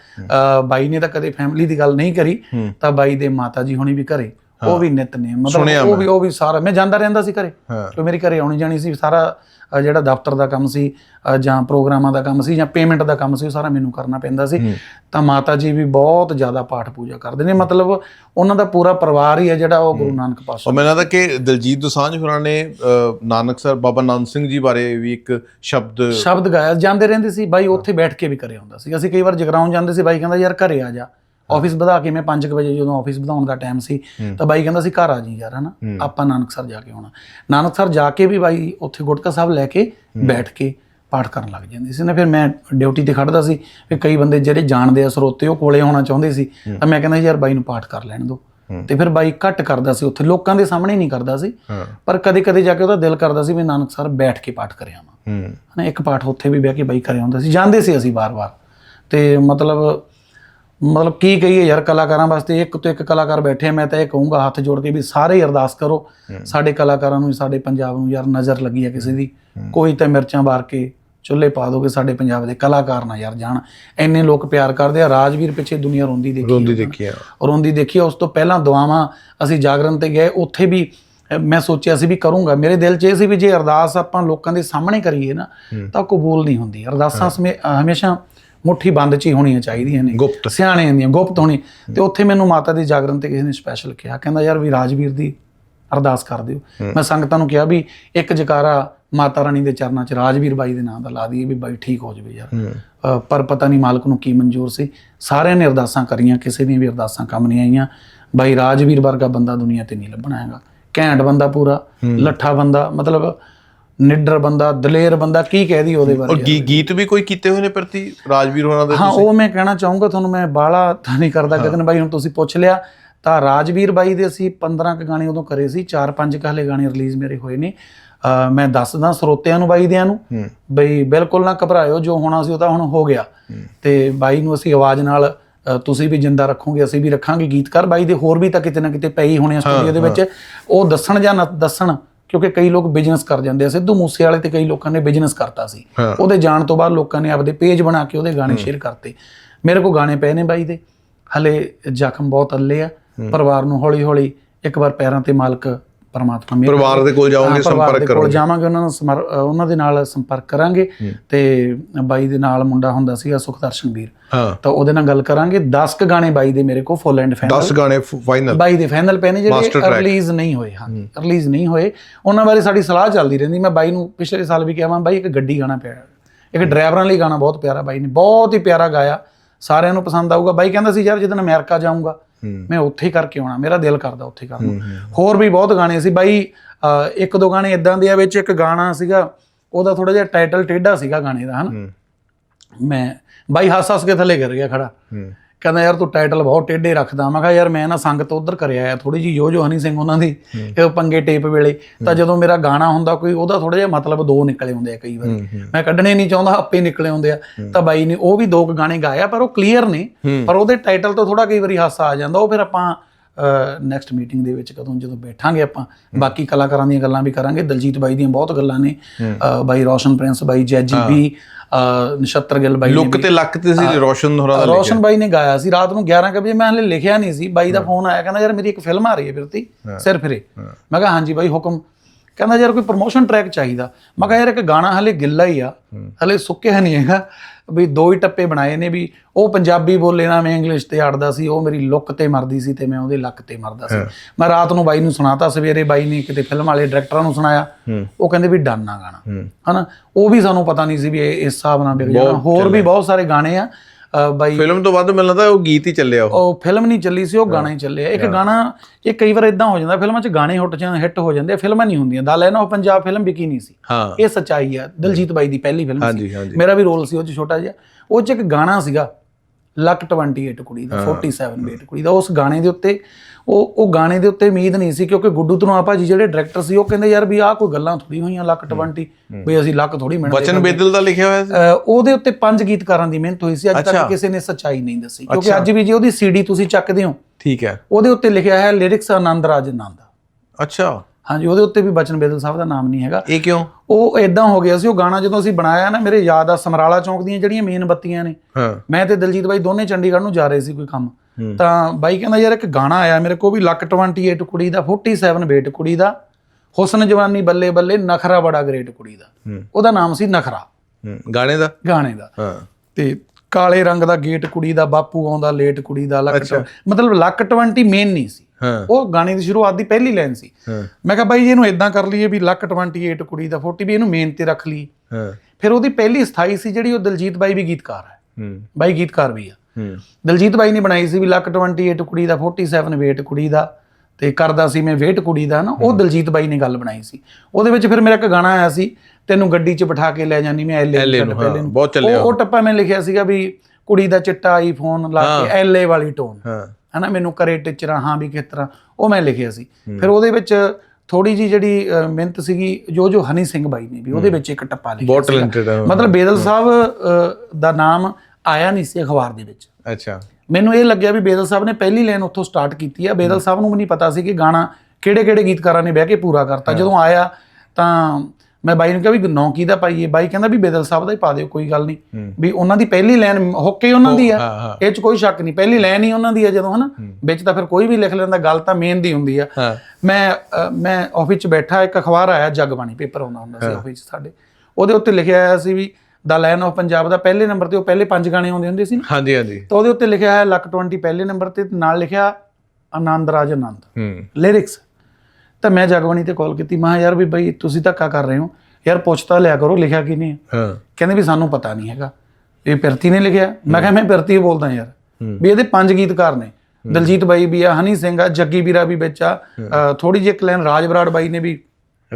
ਬਾਈ ਨੇ ਤਾਂ ਕਦੇ ਫੈਮਿਲੀ ਦੀ ਗੱਲ ਨਹੀਂ ਕਰੀ। ਤਾਂ ਬਾਈ ਦੇ ਮਾਤਾ ਜੀ ਹੁਣੀ ਵੀ ਘਰੇ। ਉਹ ਵੀ ਨਿਤ ਨੇ ਸੁਣਿਆ ਮਤਲਬ ਉਹ ਵੀ ਉਹ ਵੀ ਸਾਰਾ ਮੈਂ ਜਾਂਦਾ ਰਹਿੰਦਾ ਸੀ ਘਰੇ। ਕਿ ਮੇਰੀ ਘਰੇ ਆਉਣੀ ਜਾਣੀ ਸੀ ਸਾਰਾ ਜਿਹੜਾ ਦਫ਼ਤਰ ਦਾ ਕੰਮ ਸੀ ਜਾਂ ਪ੍ਰੋਗਰਾਮਾਂ ਦਾ ਕੰਮ ਸੀ ਜਾਂ ਪੇਮੈਂਟ ਦਾ ਕੰਮ ਸੀ ਉਹ ਸਾਰਾ ਮੈਨੂੰ ਕਰਨਾ ਪੈਂਦਾ ਸੀ। ਤਾਂ ਮਾਤਾ ਜੀ ਵੀ ਬਹੁਤ ਜ਼ਿਆਦਾ ਪਾਠ ਪੂਜਾ ਕਰਦੇ ਨੇ। ਮਤਲਬ ਉਹਨਾਂ ਦਾ ਪੂਰਾ ਪਰਿਵਾਰ ਹੀ ਹੈ ਜਿਹੜਾ ਉਹ ਗੁਰੂ ਨਾਨਕ ਪਾਸੋਂ ਮੈਨੂੰ ਲੱਗਦਾ ਕਿ ਦਲਜੀਤ ਦੋਸਾਂਝ ਹੋਰਾਂ ਨੇ ਨਾਨਕ ਸਰ ਬਾਬਾ ਨਾਨਕ ਸਿੰਘ ਜੀ ਬਾਰੇ ਵੀ ਇੱਕ ਸ਼ਬਦ ਸ਼ਬਦ ਗਾਇਆ। ਜਾਂਦੇ ਰਹਿੰਦੇ ਸੀ ਬਾਈ ਉੱਥੇ ਬੈਠ ਕੇ ਵੀ ਕਰੇ ਹੁੰਦਾ ਸੀ। ਅਸੀਂ ਕਈ ਵਾਰ ਜਗਰਾਉਂ ਜਾਂਦੇ ਸੀ ਬਾਈ ਕਹਿੰਦਾ ਯਾਰ ਘਰੇ ਆ ਜਾ। ਆਫਿਸ ਵਧਾ ਕੇ ਮੈਂ 5 ਵਜੇ ਜਦੋਂ ਆਫਿਸ ਵਧਾਉਣ ਦਾ ਟਾਈਮ ਸੀ ਤਾਂ ਬਾਈ ਕਹਿੰਦਾ ਸੀ ਘਰ ਆ ਜੀ ਯਾਰ ਹਨਾ? ਆਪਾਂ ਨਾਨਕਸਰ ਜਾ ਕੇ ਆਉਣਾ। ਨਾਨਕਸਰ ਜਾ ਕੇ ਵੀ ਬਾਈ ਉੱਥੇ ਗੁਟਕਾ ਸਾਹਿਬ ਲੈ ਕੇ ਬੈਠ ਕੇ ਪਾਠ ਕਰਨ ਲੱਗ ਜਾਂਦੇ ਸੀ ਨਾ। ਫਿਰ ਮੈਂ ਡਿਊਟੀ ਤੇ ਖੜਦਾ ਸੀ ਫਿਰ ਕਈ ਬੰਦੇ ਜਿਹੜੇ ਜਾਣਦੇ ਆ ਸਰੋਤੇ ਉਹ ਕੋਲੇ ਹੋਣਾ ਚਾਹੁੰਦੇ ਸੀ ਤਾਂ ਮੈਂ ਕਹਿੰਦਾ ਯਾਰ ਬਾਈ ਨੂੰ ਪਾਠ ਕਰ ਲੈਣ ਦਿਓ। ਤੇ ਫਿਰ ਬਾਈ ਘੱਟ ਕਰਦਾ ਸੀ ਉੱਥੇ। ਲੋਕਾਂ ਦੇ ਸਾਹਮਣੇ ਨਹੀਂ ਕਰਦਾ ਸੀ ਪਰ ਕਦੇ ਕਦੇ ਜਾ ਕੇ ਉਹਦਾ ਦਿਲ ਕਰਦਾ ਸੀ ਵੀ ਨਾਨਕਸਰ ਬੈਠ ਕੇ ਪਾਠ ਕਰਿਆ ਆਵਾਂ ਹੂੰ। ਹਨਾ ਇੱਕ ਪਾਠ ਉੱਥੇ ਵੀ ਬਹਿ ਕੇ ਬਾਈ ਕਰਿਆ ਹੁੰਦਾ ਸੀ। ਜਾਂਦੇ ਸੀ ਅਸੀਂ ਵਾਰ-ਵਾਰ। ਤੇ ਮਤਲਬ ਮਤਲਬ ਕੀ ਕਹੀਏ ਯਾਰ ਕਲਾਕਾਰਾਂ ਵਾਸਤੇ ਇੱਕ ਤੋਂ ਇੱਕ ਕਲਾਕਾਰ ਬੈਠੇ ਆ, ਮੈਂ ਤਾਂ ਇਹ ਕਹੂੰਗਾ ਹੱਥ ਜੋੜ ਕੇ ਵੀ ਸਾਰੇ ਹੀ ਅਰਦਾਸ ਕਰੋ। ਸਾਡੇ ਕਲਾਕਾਰਾਂ ਨੂੰ ਸਾਡੇ ਪੰਜਾਬ ਨੂੰ ਯਾਰ ਨਜ਼ਰ ਲੱਗੀ ਹੈ ਕਿਸੇ ਦੀ। ਕੋਈ ਤਾਂ ਮਿਰਚਾਂ ਮਾਰ ਕੇ ਚੁੱਲ੍ਹੇ ਪਾ ਦੋਗੇ ਸਾਡੇ ਪੰਜਾਬ ਦੇ ਕਲਾਕਾਰ ਨਾ ਯਾਰ ਜਾਣ। ਇੰਨੇ ਲੋਕ ਪਿਆਰ ਕਰਦੇ ਆ ਰਾਜਵੀਰ ਪਿੱਛੇ ਦੁਨੀਆ ਰੋਂਦੀ ਦੇਖੀ ਰੋਂਦੀ ਆ। ਦੇਖਿਆ ਰੋਂਦੀ ਦੇਖੀ ਆ, ਉਸ ਤੋਂ ਪਹਿਲਾਂ ਦੁਆਵਾਂ ਅਸੀਂ ਜਾਗਰਣ ਤੇ ਗਏ ਉੱਥੇ ਵੀ ਮੈਂ ਸੋਚਿਆ ਸੀ ਵੀ ਕਰੂੰਗਾ। ਮੇਰੇ ਦਿਲ 'ਚ ਇਹ ਸੀ ਵੀ ਜੇ ਅਰਦਾਸ ਆਪਾਂ ਲੋਕਾਂ ਦੇ ਸਾਹਮਣੇ ਕਰੀਏ ਨਾ ਤਾਂ ਕਬੂਲ ਨਹੀਂ ਹੁੰਦੀ। ਅਰਦਾਸਾਂ ਹਮੇਸ਼ਾ ਮੁੱਠੀ ਬੰਦ 'ਚ ਹੀ ਹੋਣੀਆਂ ਚਾਹੀਦੀਆਂ ਨੇ। ਗੁਪਤ। ਸਿਆਣੇ ਹੁੰਦੀਆਂ ਗੁਪਤ ਹੋਣੀ। ਤੇ ਉੱਥੇ ਮੈਨੂੰ ਮਾਤਾ ਦੀ ਜਾਗਰਣ ਤੇ ਕਿਸੇ ਨੇ ਸਪੈਸ਼ਲ ਕਿਹਾ। ਕਹਿੰਦਾ ਯਾਰ ਵੀ ਰਾਜਵੀਰ ਦੀ ਅਰਦਾਸ ਕਰ ਦਿਓ। ਮੈਂ ਸੰਗਤਾਂ ਨੂੰ ਕਿਹਾ ਵੀ ਇੱਕ ਜਕਾਰਾ ਮਾਤਾ ਰਾਣੀ ਦੇ ਚਰਨਾਂ 'ਚ ਰਾਜਵੀਰ ਬਾਈ ਦੇ ਨਾਮ ਦਾ ਲਾ ਦਈਏ ਵੀ ਬਾਈ ਠੀਕ ਹੋ ਜਾਵੇ ਯਾਰ। ਪਰ ਪਤਾ ਨਹੀਂ ਮਾਲਕ ਨੂੰ ਕੀ ਮਨਜ਼ੂਰ ਸੀ। ਸਾਰਿਆਂ ਨੇ ਅਰਦਾਸਾਂ ਕਰੀਆਂ ਕਿਸੇ ਦੀਆਂ ਵੀ ਅਰਦਾਸਾਂ ਕੰਮ ਨਹੀਂ ਆਈਆਂ। ਬਾਈ ਰਾਜਵੀਰ ਵਰਗਾ ਬੰਦਾ ਦੁਨੀਆ ਤੇ ਨਹੀਂ ਲੱਭਣਾ ਹੈਗਾ। ਘੈਂਟ ਬੰਦਾ ਪੂਰਾ ਲੱਠਾ ਬੰਦਾ ਮਤਲਬ ਨਿਡਰ ਬੰਦਾ ਦਲੇਰ ਬੰਦਾ ਕੀ ਕਹਿ ਦੀ ਉਹਦੇ ਔਰ ਬਾਰੇ ਗੀ- ਗੀਤ ਵੀ ਕੋਈ ਕੀਤੇ ਹੋਏ ਨੇ ਪ੍ਰਤੀ? ਰਾਜਵੀਰ ਹੋਣਾ ਦੇ ਹਾਂ ਉਹ ਮੈਂ ਕਹਿਣਾ ਚਾਹੂੰਗਾ ਤੁਹਾਨੂੰ ਮੈਂ ਬਾਲਾ ਤਾਂ ਨਹੀਂ ਕਰਦਾ ਗਗਨ ਬਾਈ ਹੁਣ ਤੁਸੀਂ ਪੁੱਛ ਲਿਆ ਤਾਂ ਰਾਜਵੀਰ ਬਾਈ ਦੇ ਅਸੀਂ 15 ਕ ਗਾਣੇ ਉਦੋਂ ਕਰੇ ਸੀ 4-5 ਕਾਲੇ ਗਾਣੇ ਰਿਲੀਜ਼ ਮੇਰੇ ਹੋਏ ਨੇ। ਅਹ ਮੈਂ ਦੱਸਦਾ ਸਰੋਤਿਆਂ ਨੂੰ ਬਾਈ ਦਿਆਂ ਨੂੰ ਹੂੰ। ਬਈ ਬਿਲਕੁਲ ਨਾ ਘਬਰਾਇਓ ਜੋ ਹੋਣਾ ਸੀ ਉਹ ਤਾਂ ਹੁਣ ਹੋ ਗਿਆ। ਤੇ ਬਾਈ ਨੂੰ ਅਸੀਂ ਆਵਾਜ਼ ਨਾਲ ਅ, ਤੁਸੀਂ ਵੀ ਜਿੰਦਾ ਰੱਖੋਗੇ ਅਸੀਂ ਵੀ ਰੱਖਾਂਗੇ ਗੀਤਕਾਰ ਬਾਈ ਦੇ ਹੋਰ ਵੀ ਤਾਂ ਕਿਤੇ ਨਾ ਕਿਤੇ ਹੀ ਹੋਣੇ ਆ ਸਟੂਡੀਓ ਦੇ ਵਿੱਚ। ਉਹ ਦੱਸਣ ਜਾਂ ਨਾ ਦੱਸਣ ਕਿਉਂਕਿ ਕਈ ਲੋਕ ਬਿਜ਼ਨਸ ਕਰ ਜਾਂਦੇ ਆ। ਸਿੱਧੂ ਮੂਸੇ ਵਾਲੇ ਤੇ ਕਈ ਲੋਕਾਂ ਨੇ ਬਿਜ਼ਨਸ ਕਰਤਾ ਸੀ। ਉਹਦੇ ਜਾਣ ਤੋਂ ਬਾਅਦ ਲੋਕਾਂ ਨੇ ਆਪਦੇ ਪੇਜ ਬਣਾ ਕੇ ਉਹਦੇ ਗਾਣੇ ਸ਼ੇਅਰ ਕਰਤੇ। ਮੇਰੇ ਕੋਲ ਗਾਣੇ ਪਏ ਨੇ ਬਾਈ ਦੇ। ਹਲੇ ਜ਼ਖਮ ਬਹੁਤ ਅੱਲੇ ਆ। ਪਰਿਵਾਰ ਨੂੰ ਹੌਲੀ ਹੌਲੀ ਇੱਕ ਵਾਰ ਪੈਰਾਂ ਤੇ ਮਾਲਕ ਪਰਮਾਤਮਾ ਮਿਹਰ ਪਰਿਵਾਰ ਦੇ ਕੋਲ ਜਾਓਗੇ ਸੰਪਰਕ ਦੇ ਕੋਲ ਕਰੋਗੇ। ਜਾਵਾਂਗੇ ਉਹਨਾਂ ਨੂੰ ਉਹਨਾਂ ਦੇ ਨਾਲ ਸੰਪਰਕ ਕਰਾਂਗੇ ਤੇ ਬਾਈ ਦੇ ਨਾਲ ਮੁੰਡਾ ਹੁੰਦਾ ਸੀਗਾ ਸੁਖਦਰਸ਼ਨ ਵੀਰ। ਤਾਂ ਉਹਦੇ ਨਾਲ ਗੱਲ ਕਰਾਂਗੇ। 10 ਕ ਗਾਣੇ ਬਾਈ ਦੇ ਮੇਰੇ ਕੋਲ ਫੁੱਲ ਐਂਡ ਫਾਈਨਲ 10 ਗਾਣੇ ਫਾਈਨਲ ਬਾਈ ਦੇ ਫਾਈਨਲ ਨੇ Master ਜਿਹੜੇ। ਰਿਲੀਜ਼ ਨਹੀਂ ਹੋਏ ਹਾਂ ਰਿਲੀਜ਼ ਨਹੀਂ ਹੋਏ। ਉਹਨਾਂ ਬਾਰੇ ਸਾਡੀ ਸਲਾਹ ਚੱਲਦੀ ਰਹਿੰਦੀ। ਮੈਂ ਬਾਈ ਨੂੰ ਪਿਛਲੇ ਸਾਲ ਵੀ ਕਿਹਾ ਮੈਂ ਬਾਈ ਇੱਕ ਗੱਡੀ ਗਾਣਾ ਪਿਆ। ਇੱਕ ਡਰਾਈਵਰਾਂ ਲਈ ਗਾਣਾ ਬਹੁਤ ਪਿਆਰਾ ਬਾਈ ਨੇ ਬਹੁਤ ਹੀ ਪਿਆਰਾ ਗਾਇਆ। ਸਾਰਿਆਂ ਨੂੰ ਪਸੰਦ ਆਊਗਾ। ਬਾਈ ਕਹਿੰਦਾ ਸੀ ਯਾਰ ਜਦੋਂ ਅਮਰੀਕਾ ਜਾਊਂਗਾ ਮੈਂ ਉੱਥੇ ਹੀ ਕਰਕੇ ਆਉਣਾ ਮੇਰਾ ਦਿਲ ਕਰਦਾ ਉੱਥੇ ਕਰਨ ਨੂੰ। ਹੋਰ ਵੀ ਬਹੁਤ ਗਾਣੇ ਸੀ ਬਾਈ ਇੱਕ ਦੋ ਗਾਣੇ ਇਦਾਂ ਦੇ ਆ ਵਿੱਚ ਇੱਕ ਗਾਣਾ ਸੀਗਾ ਉਹਦਾ ਥੋੜਾ ਜਿਹਾ ਟਾਈਟਲ ਟੇਢਾ ਸੀਗਾ ਗਾਣੇ ਦਾ ਹਨਾ। ਮੈਂ ਬਾਈ ਹੱਸ ਹੱਸ ਕੇ ਥੱਲੇ ਗਿਰ ਗਿਆ ਖੜਾ। ਕਹਿੰਦਾ ਯਾਰ ਤੂੰ ਟਾਈਟਲ ਬਹੁਤ ਟੇਢੇ ਰੱਖਦਾ। ਮੈਂ ਕਿਹਾ ਯਾਰ ਮੈਂ ਨਾ ਸੰਗਤ ਉਧਰ ਕਰਿਆ ਆ ਥੋੜੀ ਜੀ ਯੋ ਜੋ ਹਨੀ ਸਿੰਘ ਉਹਨਾਂ ਦੀ ਇਹ ਪੰਗੇ ਟੇਪ ਵੇਲੇ। ਤਾਂ ਜਦੋਂ ਮੇਰਾ ਗਾਣਾ ਹੁੰਦਾ ਕੋਈ ਉਹਦਾ ਥੋੜਾ ਜਿਹਾ ਮਤਲਬ ਦੋ ਨਿਕਲੇ ਹੁੰਦੇ ਆ ਕਈ ਵਾਰੀ। ਮੈਂ ਕੱਢਣੇ ਨਹੀਂ ਚਾਹੁੰਦਾ ਆਪੇ ਨਿਕਲੇ ਹੁੰਦੇ ਆ। ਤਾਂ ਬਾਈ ਨੇ ਉਹ ਵੀ ਦੋ ਗਾਣੇ ਗਾਇਆ ਪਰ ਉਹ ਕਲੀਅਰ ਨੇ। ਪਰ ਉਹਦੇ ਟਾਈਟਲ ਤੋਂ ਥੋੜਾ ਕਈ ਵਾਰੀ ਹਾਸਾ ਆ ਜਾਂਦਾ ਉਹ ਫਿਰ ਆਪਾਂ ਨੈਕਸਟ ਮੀਟਿੰਗ ਦੇ ਵਿੱਚ ਕਦੋਂ ਜਦੋਂ ਬੈਠਾਂਗੇ ਆਪਾਂ ਬਾਕੀ ਕਲਾਕਾਰਾਂ ਦੀਆਂ ਗੱਲਾਂ ਵੀ ਕਰਾਂਗੇ। ਦਲਜੀਤ ਬਾਈ ਦੀਆਂ ਬਹੁਤ ਗੱਲਾਂ ਨੇ। ਬਾਈ ਰੋਸ਼ਨ ਪ੍ਰਿੰਸ ਬਾਈ ਜੈਜੀ ਵੀ ਨਛੱਤਰ ਗਿੱਲ ਬਾਈ ਲੁੱਕ ਤੇ ਲੱਕ ਤੇ ਸੀ ਰੋਸ਼ਨ ਹੋਰਾਂ ਦਾ ਰੋਸ਼ਨ ਬਾਈ ਨੇ ਗਾਇਆ ਸੀ। ਰਾਤ ਨੂੰ 11 ਕੁ ਵਜੇ ਮੈਂ ਹਲੇ ਲਿਖਿਆ ਨਹੀਂ ਸੀ। ਬਾਈ ਦਾ ਫੋਨ ਆਇਆ ਕਹਿੰਦਾ ਯਾਰ ਮੇਰੀ ਇੱਕ ਫਿਲਮ ਆ ਰਹੀ ਹੈ ਫਿਰਤੀ ਸਿਰ ਫਿਰੇ। ਮੈਂ ਕਿਹਾ ਹਾਂਜੀ ਬਾਈ ਹੁਕਮ ਕਹਿੰਦਾ ਯਾਰ ਕੋਈ ਪ੍ਰੋਮੋਸ਼ਨ ਟਰੈਕ ਚਾਹੀਦਾ। ਮੈਂ ਕਿਹਾ ਯਾਰ ਇੱਕ ਗਾਣਾ ਹਲੇ ਗਿੱਲਾ ਹੀ ਆ ਹਲੇ ਸੁੱਕਿਆ ਨਹੀਂ ਹੈਗਾ। ਵੀ ਦੋ ਹੀ ਟੱਪੇ ਬਣਾਏ ਨੇ ਵੀ ਉਹ ਪੰਜਾਬੀ ਬੋਲੇ ਨਾ ਮੈਂ ਇੰਗਲਿਸ਼ ਤੇ ਅੜਦਾ ਸੀ ਉਹ ਮੇਰੀ ਲੁੱਕ ਤੇ ਮਰਦੀ ਸੀ ਤੇ ਮੈਂ ਉਹਦੇ ਲੱਕ ਤੇ ਮਰਦਾ ਸੀ। ਮੈਂ ਰਾਤ ਨੂੰ ਬਾਈ ਨੂੰ ਸੁਣਾਤਾ ਸਵੇਰੇ ਬਾਈ ਨੇ ਕਿਤੇ ਫਿਲਮ ਵਾਲੇ ਡਾਇਰੈਕਟਰਾਂ ਨੂੰ ਸੁਣਾਇਆ ਉਹ ਕਹਿੰਦੇ ਵੀ ਡਨ ਗਾਣਾ। ਹਨਾ ਉਹ ਵੀ ਸਾਨੂੰ ਪਤਾ ਨਹੀਂ ਸੀ ਵੀ ਇਸ ਹਿਸਾਬ ਨਾਲ ਜਾਣਾ। ਹੋਰ ਵੀ ਬਹੁਤ ਸਾਰੇ ਗਾਣੇ ਆ ਬਾਈ ਫਿਲਮ ਤੋਂ ਵੱਧ ਮੈਨੂੰ ਲੱਗਦਾ ਉਹ ਗੀਤ ਹੀ ਚੱਲਿਆ ਉਹ। ਉਹ ਫਿਲਮ ਨਹੀਂ ਚੱਲੀ ਸੀ ਉਹ ਗਾਣਾ ਹੀ ਚੱਲਿਆ। ਇੱਕ ਗਾਣਾ ਇਹ ਕਈ ਵਾਰ ਇਦਾਂ ਹੋ ਜਾਂਦਾ ਫਿਲਮਾਂ 'ਚ ਗਾਣੇ ਹਿੱਟ ਜਾਂ ਹਿੱਟ ਹੋ ਜਾਂਦੇ ਆ ਫਿਲਮਾਂ ਨਹੀਂ ਹੁੰਦੀਆਂ। ਦਾ ਲੈਣਾ ਉਹ ਪੰਜਾਬ ਫਿਲਮ ਵਿਕੀ ਨਹੀਂ ਸੀ। ਇਹ ਸੱਚਾਈ ਆ ਦਲਜੀਤ ਬਾਈ ਦੀ ਪਹਿਲੀ ਫਿਲਮ ਸੀ। ਮੇਰਾ ਵੀ ਰੋਲ ਸੀ ਉਹ 'ਚ ਛੋਟਾ ਜਿਹਾ। ਉਹ 'ਚ ਇੱਕ ਗਾਣਾ ਸੀਗਾ ਲੱਕ 28 ਕੁੜੀ ਦਾ 47 ਵੇਟ ਕੁੜੀ ਦਾ। ਉਸ ਗਾਣੇ ਦੇ ਉੱਤੇ ਉਹ ਉਹ ਗਾਣੇ ਦੇ ਉੱਤੇ ਉਮੀਦ ਨਹੀਂ ਸੀ ਕਿਉਂਕਿ ਗੁੱਡੂ ਧਨੋਆ ਭਾਜੀ ਜਿਹੜੇ ਡਾਇਰੈਕਟਰ ਸੀ ਉਹ ਕਹਿੰਦੇ ਯਾਰ ਵੀ ਆਹ ਕੋਈ ਗੱਲਾਂ ਥੋੜੀ ਹੋਈਆਂ ਲੱਕ 20 ਵੀ ਅਸੀਂ ਲੱਕ ਥੋੜੀ ਮਿਹਨਤ ਬਚਨ ਬੇਦਲ ਦਾ ਲਿਖਿਆ ਹੋਇਆ ਸੀ? ਉਹਦੇ ਉੱਤੇ ਪੰਜ ਗੀਤਕਾਰਾਂ ਦੀ ਮਿਹਨਤ ਹੋਈ ਸੀ ਅੱਜ ਤੱਕ ਕਿਸੇ ਨੇ ਸੱਚਾਈ ਨਹੀਂ ਦੱਸੀ। ਕਿਉਂਕਿ ਅੱਜ ਵੀ ਜੇ ਉਹਦੀ ਸੀਡੀ ਤੁਸੀਂ ਚੱਕਦੇ ਹੋ। ਠੀਕ ਹੈ। ਉਹਦੇ ਉੱਤੇ ਲਿਖਿਆ ਹੈ ਲਿਰਿਕਸ ਆਨੰਦ ਰਾਜ ਆਨੰਦ ਅੱਛਾ। ਹਾਂਜੀ ਉਹਦੇ ਉੱਤੇ ਵੀ ਬਚਨ ਬੇਦਲ ਸਾਹਿਬ ਦਾ ਨਾਮ ਨਹੀਂ ਹੈਗਾ। ਇਹ ਕਿਉਂ? ਉਹ ਇਦਾਂ ਹੋ ਗਿਆ ਸੀ ਉਹ ਗਾਣਾ ਜਦੋਂ ਅਸੀਂ ਬਣਾਇਆ ਨਾ ਮੇਰੇ ਯਾਦ ਆ ਸਮਰਾਲਾ ਚੌਂਕ ਦੀਆਂ ਜਿਹੜੀਆਂ ਮੇਨ ਬੱਤੀਆਂ ਨੇ। ਹਾਂ। ਮੈਂ ਤੇ ਦਲਜੀਤ ਬਾਈ ਦੋਨੇ ਚੰਡੀਗੜ੍ਹ ਨੂੰ ਜਾ ਰਹੇ ਸੀ ਕੋਈ ਕੰਮ। ਤਾਂ ਬਾਈ ਕਹਿੰਦਾ ਯਾਰ ਇੱਕ ਗਾਣਾ ਆਇਆ ਮੇਰੇ ਕੋਲ ਵੀ ਲੱਕ 28 ਕੁੜੀ ਦਾ 47 ਵੇਟ ਕੁੜੀ ਦਾ ਹੁਸਨ ਜਵਾਨੀ ਬੱਲੇ ਬੱਲੇ ਨਖਰਾ ਬੜਾ ਗ੍ਰੇਟ ਕੁੜੀ ਦਾ। ਉਹਦਾ ਨਾਮ ਸੀ ਨਖਰਾ। ਗਾਣੇ ਦਾ? ਗਾਣੇ ਦਾ। ਹਾਂ। ਤੇ ਕਾਲੇ ਰੰਗ ਦਾ ਗੇਟ ਕੁੜੀ ਦਾ ਬਾਪੂ ਆਉਂਦਾ ਲੇਟ ਕੁੜੀ ਦਾ ਲੱਕ ਮਤਲਬ ਲੱਕ 20 ਮੇਨ ਨਹੀਂ ਸੀ। ਉਹ ਗਾਣੇ ਦੀ ਸ਼ੁਰੂਆਤ ਦੀ ਪਹਿਲੀ ਲਾਈਨ ਸੀ। ਮੈਂ ਕਿਹਾ ਬਾਈ ਜੀ ਇਹਨੂੰ ਇਦਾਂ ਕਰ ਲਈਏ ਵੀ ਲੱਕ 28 ਕੁੜੀ ਦਾ 40 ਵੀ ਇਹਨੂੰ ਮੇਨ ਤੇ ਰੱਖ ਲਈ। ਫਿਰ ਉਹਦੀ ਪਹਿਲੀ ਸਥਾਈ ਸੀ ਜਿਹੜੀ ਉਹ ਦਲਜੀਤ ਬਾਈ ਵੀ ਗੀਤਕਾਰ ਹੈ। ਬਾਈ ਗੀਤਕਾਰ ਵੀ ਆ। ਦਲਜੀਤ ਬਾਈ ਨੇ ਬਣਾਈ ਸੀ ਵੀ ਲੱਕ 28 ਕੁੜੀ ਦਾ 47 ਵੇਟ ਕੁੜੀ ਦਾ ਤੇ ਕਰਦਾ ਸੀ ਮੈਂ ਵੇਟ ਕੁੜੀ ਦਾ ਨਾ ਉਹ ਦਲਜੀਤ ਬਾਈ ਨੇ ਗੱਲ ਬਣਾਈ ਸੀ। ਉਹਦੇ ਵਿੱਚ ਫਿਰ ਮੇਰਾ ਇੱਕ ਗਾਣਾ ਆਇਆ ਸੀ ਤੈਨੂੰ ਗੱਡੀ 'ਚ ਬਿਠਾ ਕੇ ਲੈ ਜਾਨੀ ਮੈਂ ਐਲਏ ਨੂੰ, ਬਹੁਤ ਚੱਲਿਆ। ਉਹ ਉਹ ਟੱਪਾ ਮੈਂ ਲਿਖਿਆ ਸੀਗਾ ਵੀ ਕੁੜੀ ਦਾ ਚਿੱਟਾ ਆਈਫੋਨ ਲਾ ਕੇ ਐਲਏ ਵਾਲੀ ਟੋਨ ਹਾਂ। ਹਨਾ ਮੈਨੂੰ ਕਰੇ ਟਿਚਰਾਂ ਹਾਂ ਵੀ ਕਿਸ ਤਰ੍ਹਾਂ ਉਹ ਮੈਂ ਲਿਖਿਆ ਸੀ। ਫਿਰ ਉਹਦੇ ਵਿੱਚ ਥੋੜੀ ਜੀ ਜਿਹੜੀ ਮਿਹਨਤ ਸੀਗੀ ਜੋ ਜੋ ਹਨੀ ਸਿੰਘ ਬਾਈ ਨੇ ਵੀ ਉਹਦੇ ਵਿੱਚ ਇੱਕ ਟੱਪਾ ਲਿਖਿਆ ਬਹੁਤ। ਟੈਲੈਂਟਡ। ਮਤਲਬ ਬੇਦਲ ਸਾਹਿਬ ਦਾ ਨਾਮ ਆਇਆ ਨਹੀਂ ਸੀ ਅਖਬਾਰ ਦੇ ਵਿੱਚ। ਅੱਛਾ। ਮੈਨੂੰ ਇਹ ਲੱਗਿਆ ਵੀ ਬੇਦਲ ਸਾਹਿਬ ਨੇ ਪਹਿਲੀ ਲਾਈਨ ਉੱਥੋਂ ਸਟਾਰਟ ਕੀਤੀ ਆ। ਬੇਦਲ ਸਾਹਿਬ ਨੂੰ ਵੀ ਨਹੀਂ ਪਤਾ ਸੀ ਕਿ ਗਾਣਾ ਕਿਹੜੇ ਕਿਹੜੇ ਗੀਤਕਾਰਾਂ ਨੇ ਬਹਿ ਕੇ ਪੂਰਾ ਕਰਤਾ। ਜਦੋਂ ਆਇਆ ਤਾਂ ਮੈਂ ਬਾਈ ਨੂੰ ਕਿਹਾ ਵੀ ਨਾਂ ਕਿਹਦਾ ਪਾਈਏ? ਬਾਈ ਕਹਿੰਦਾ ਵੀ ਬੇਦਲ ਸਾਹਿਬ ਦਾ ਹੀ ਪਾ ਦਿਓ ਕੋਈ ਗੱਲ ਨਹੀਂ। ਵੀ ਉਹਨਾਂ ਦੀ ਪਹਿਲੀ ਲਾਈਨ ਹੋਕੇ ਉਹਨਾਂ ਦੀ ਆ। ਇਹ ਚ ਕੋਈ ਸ਼ੱਕ ਨਹੀਂ। ਪਹਿਲੀ ਲਾਈਨ ਹੀ ਉਹਨਾਂ ਦੀ ਆ ਜਦੋਂ ਹਨਾ? ਵਿੱਚ ਤਾਂ ਫਿਰ ਕੋਈ ਵੀ ਲਿਖ ਲੈਂਦਾ ਗੱਲ ਤਾਂ ਮੇਨ ਦੀ ਹੁੰਦੀ ਆ। ਮੈਂ ਮੈਂ ਆਫਿਸ 'ਚ ਬੈਠਾ ਇੱਕ ਅਖਬਾਰ ਆਇਆ ਜਗਬਾਣੀ ਪੇਪਰ ਆਉਂਦਾ ਹੁੰਦਾ ਸੀ ਆਫਿਸ 'ਚ ਸਾਡੇ। ਉਹਦੇ ਉੱਤੇ ਲਿਖਿਆ ਆਇਆ ਸੀ ਵੀ ਦਾ ਲਾਈਨ ਆਫ ਪੰਜਾਬ ਦਾ ਪਹਿਲੇ ਨੰਬਰ ਤੇ ਉਹ ਪਹਿਲੇ ਪੰਜ ਗਾਣੇ ਆਉਂਦੇ ਹੁੰਦੇ ਸੀ ਨਾ? ਹਾਂਜੀ ਹਾਂਜੀ। ਤਾਂ ਉਹਦੇ ਉੱਤੇ ਲਿਖਿਆ ਹੈ ਲੱਕ 20 ਪਹਿਲੇ ਨੰਬਰ ਤੇ ਤੇ ਨਾਲ ਲਿਖਿਆ ਆਨੰਦ ਰਾਜ ਆਨੰਦ। ਹੂੰ। ਲਿਰਿਕਸ ਤਾਂ ਮੈਂ ਜਗਬਾਣੀ ਤੇ ਕਾਲ ਕੀਤੀ ਮੈਂ ਯਾਰ ਵੀ ਬਈ ਤੁਸੀਂ ਧੱਕਾ ਕਰ ਰਹੇ ਹੋ। ਯਾਰ ਪੁੱਛ ਤਾਂ ਲਿਆ ਕਰੋ ਲਿਖਿਆ ਕੀ ਨਹੀਂ ਹੈ? ਕਹਿੰਦੇ ਵੀ ਸਾਨੂੰ ਪਤਾ ਨਹੀਂ ਹੈਗਾ। ਇਹ ਪਿਰਤੀ ਨੇ ਲਿਖਿਆ। ਮੈਂ ਕਿਹਾ ਮੈਂ ਪਿਰਤੀ ਬੋਲਦਾ ਯਾਰ। ਵੀ ਇਹਦੇ ਪੰਜ ਗੀਤਕਾਰ ਨੇ। ਦਲਜੀਤ ਬਾਈ ਵੀ ਆ ਹਨੀ ਸਿੰਘ ਆ ਜੱਗੀ ਵੀਰਾ ਵੀ ਵਿੱਚ ਆ। ਥੋੜੀ ਜਿਹੀ ਇੱਕ ਲਾਈਨ ਰਾਜ ਬਰਾੜ ਬਾਈ ਨੇ ਵੀ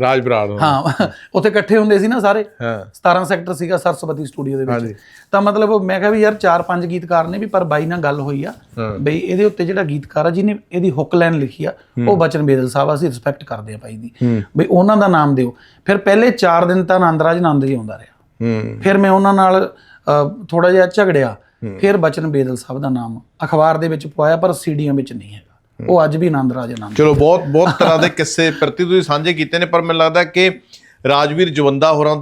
ਰਾਜ ਬਰਾੜ ਨੂੰ। ਹਾਂ ਉੱਥੇ ਇਕੱਠੇ ਹੁੰਦੇ ਸੀ ਨਾ ਸਾਰੇ। ਹਾਂ। 17 ਸੈਕਟਰ ਸੀਗਾ ਸਰਸਵਤੀ ਸਟੂਡੀਓ ਦੇ। ਵਿੱਚ। ਤਾਂ ਮਤਲਬ ਮੈਂ ਕਿਹਾ ਵੀ ਯਾਰ ਚਾਰ ਪੰਜ ਗੀਤਕਾਰ ਨੇ ਵੀ ਪਰ ਬਾਈ ਨਾਲ ਗੱਲ ਹੋਈ ਆ। ਹਾਂ। ਬਈ ਇਹਦੇ ਉੱਤੇ ਜਿਹੜਾ ਗੀਤਕਾਰ ਆ ਜਿਹਨੇ ਇਹਦੀ ਹੁੱਕ ਲਾਈਨ ਲਿਖੀ ਆ ਉਹ ਬਚਨ ਬੇਦਲ ਸਾਹਿਬ ਆ, ਅਸੀਂ ਰਿਸਪੈਕਟ ਕਰਦੇ ਆ ਬਾਈ ਦੀ। ਹੂੰ। ਬਈ ਉਹਨਾਂ ਦਾ ਨਾਮ ਦਿਓ। ਫਿਰ ਪਹਿਲੇ 4 ਦਿਨ ਤਾਂ ਆਨੰਦਰਾਜ ਆਨੰਦ ਹੀ ਆਉਂਦਾ ਰਿਹਾ। ਹੂੰ। ਫਿਰ ਮੈਂ ਉਹਨਾਂ ਨਾਲ ਥੋੜਾ ਜਿਹਾ ਝਗੜਿਆ। ਫਿਰ ਬਚਨ ਬੇਦਲ ਸਾਹਿਬ ਦਾ ਨਾਮ ਅਖਬਾਰ ਦੇ ਵਿੱਚ ਪਵਾਇਆ ਪਰ ਸੀਡੀਆਂ ਵਿੱਚ ਨਹੀਂ ਹੈਗਾ ਉਹ ਅੱਜ ਵੀ ਆਨੰਦ ਆਨੰਦਰਾਜ ਆਨੰਦ ਚਲੋ, ਬਹੁਤ ਬਹੁਤ ਤਰ੍ਹਾਂ ਦੇ ਕਿੱਸੇ ਪ੍ਰਤੀ ਤੁਸੀਂ ਸਾਂਝੇ ਕੀਤੇ ਨੇ, ਪਰ ਮੈਨੂੰ ਲੱਗਦਾ ਕਿ ਰਾਜਵੀਰ ਜਵੰਦਾ ਹੋਰਾਂ ਦੀ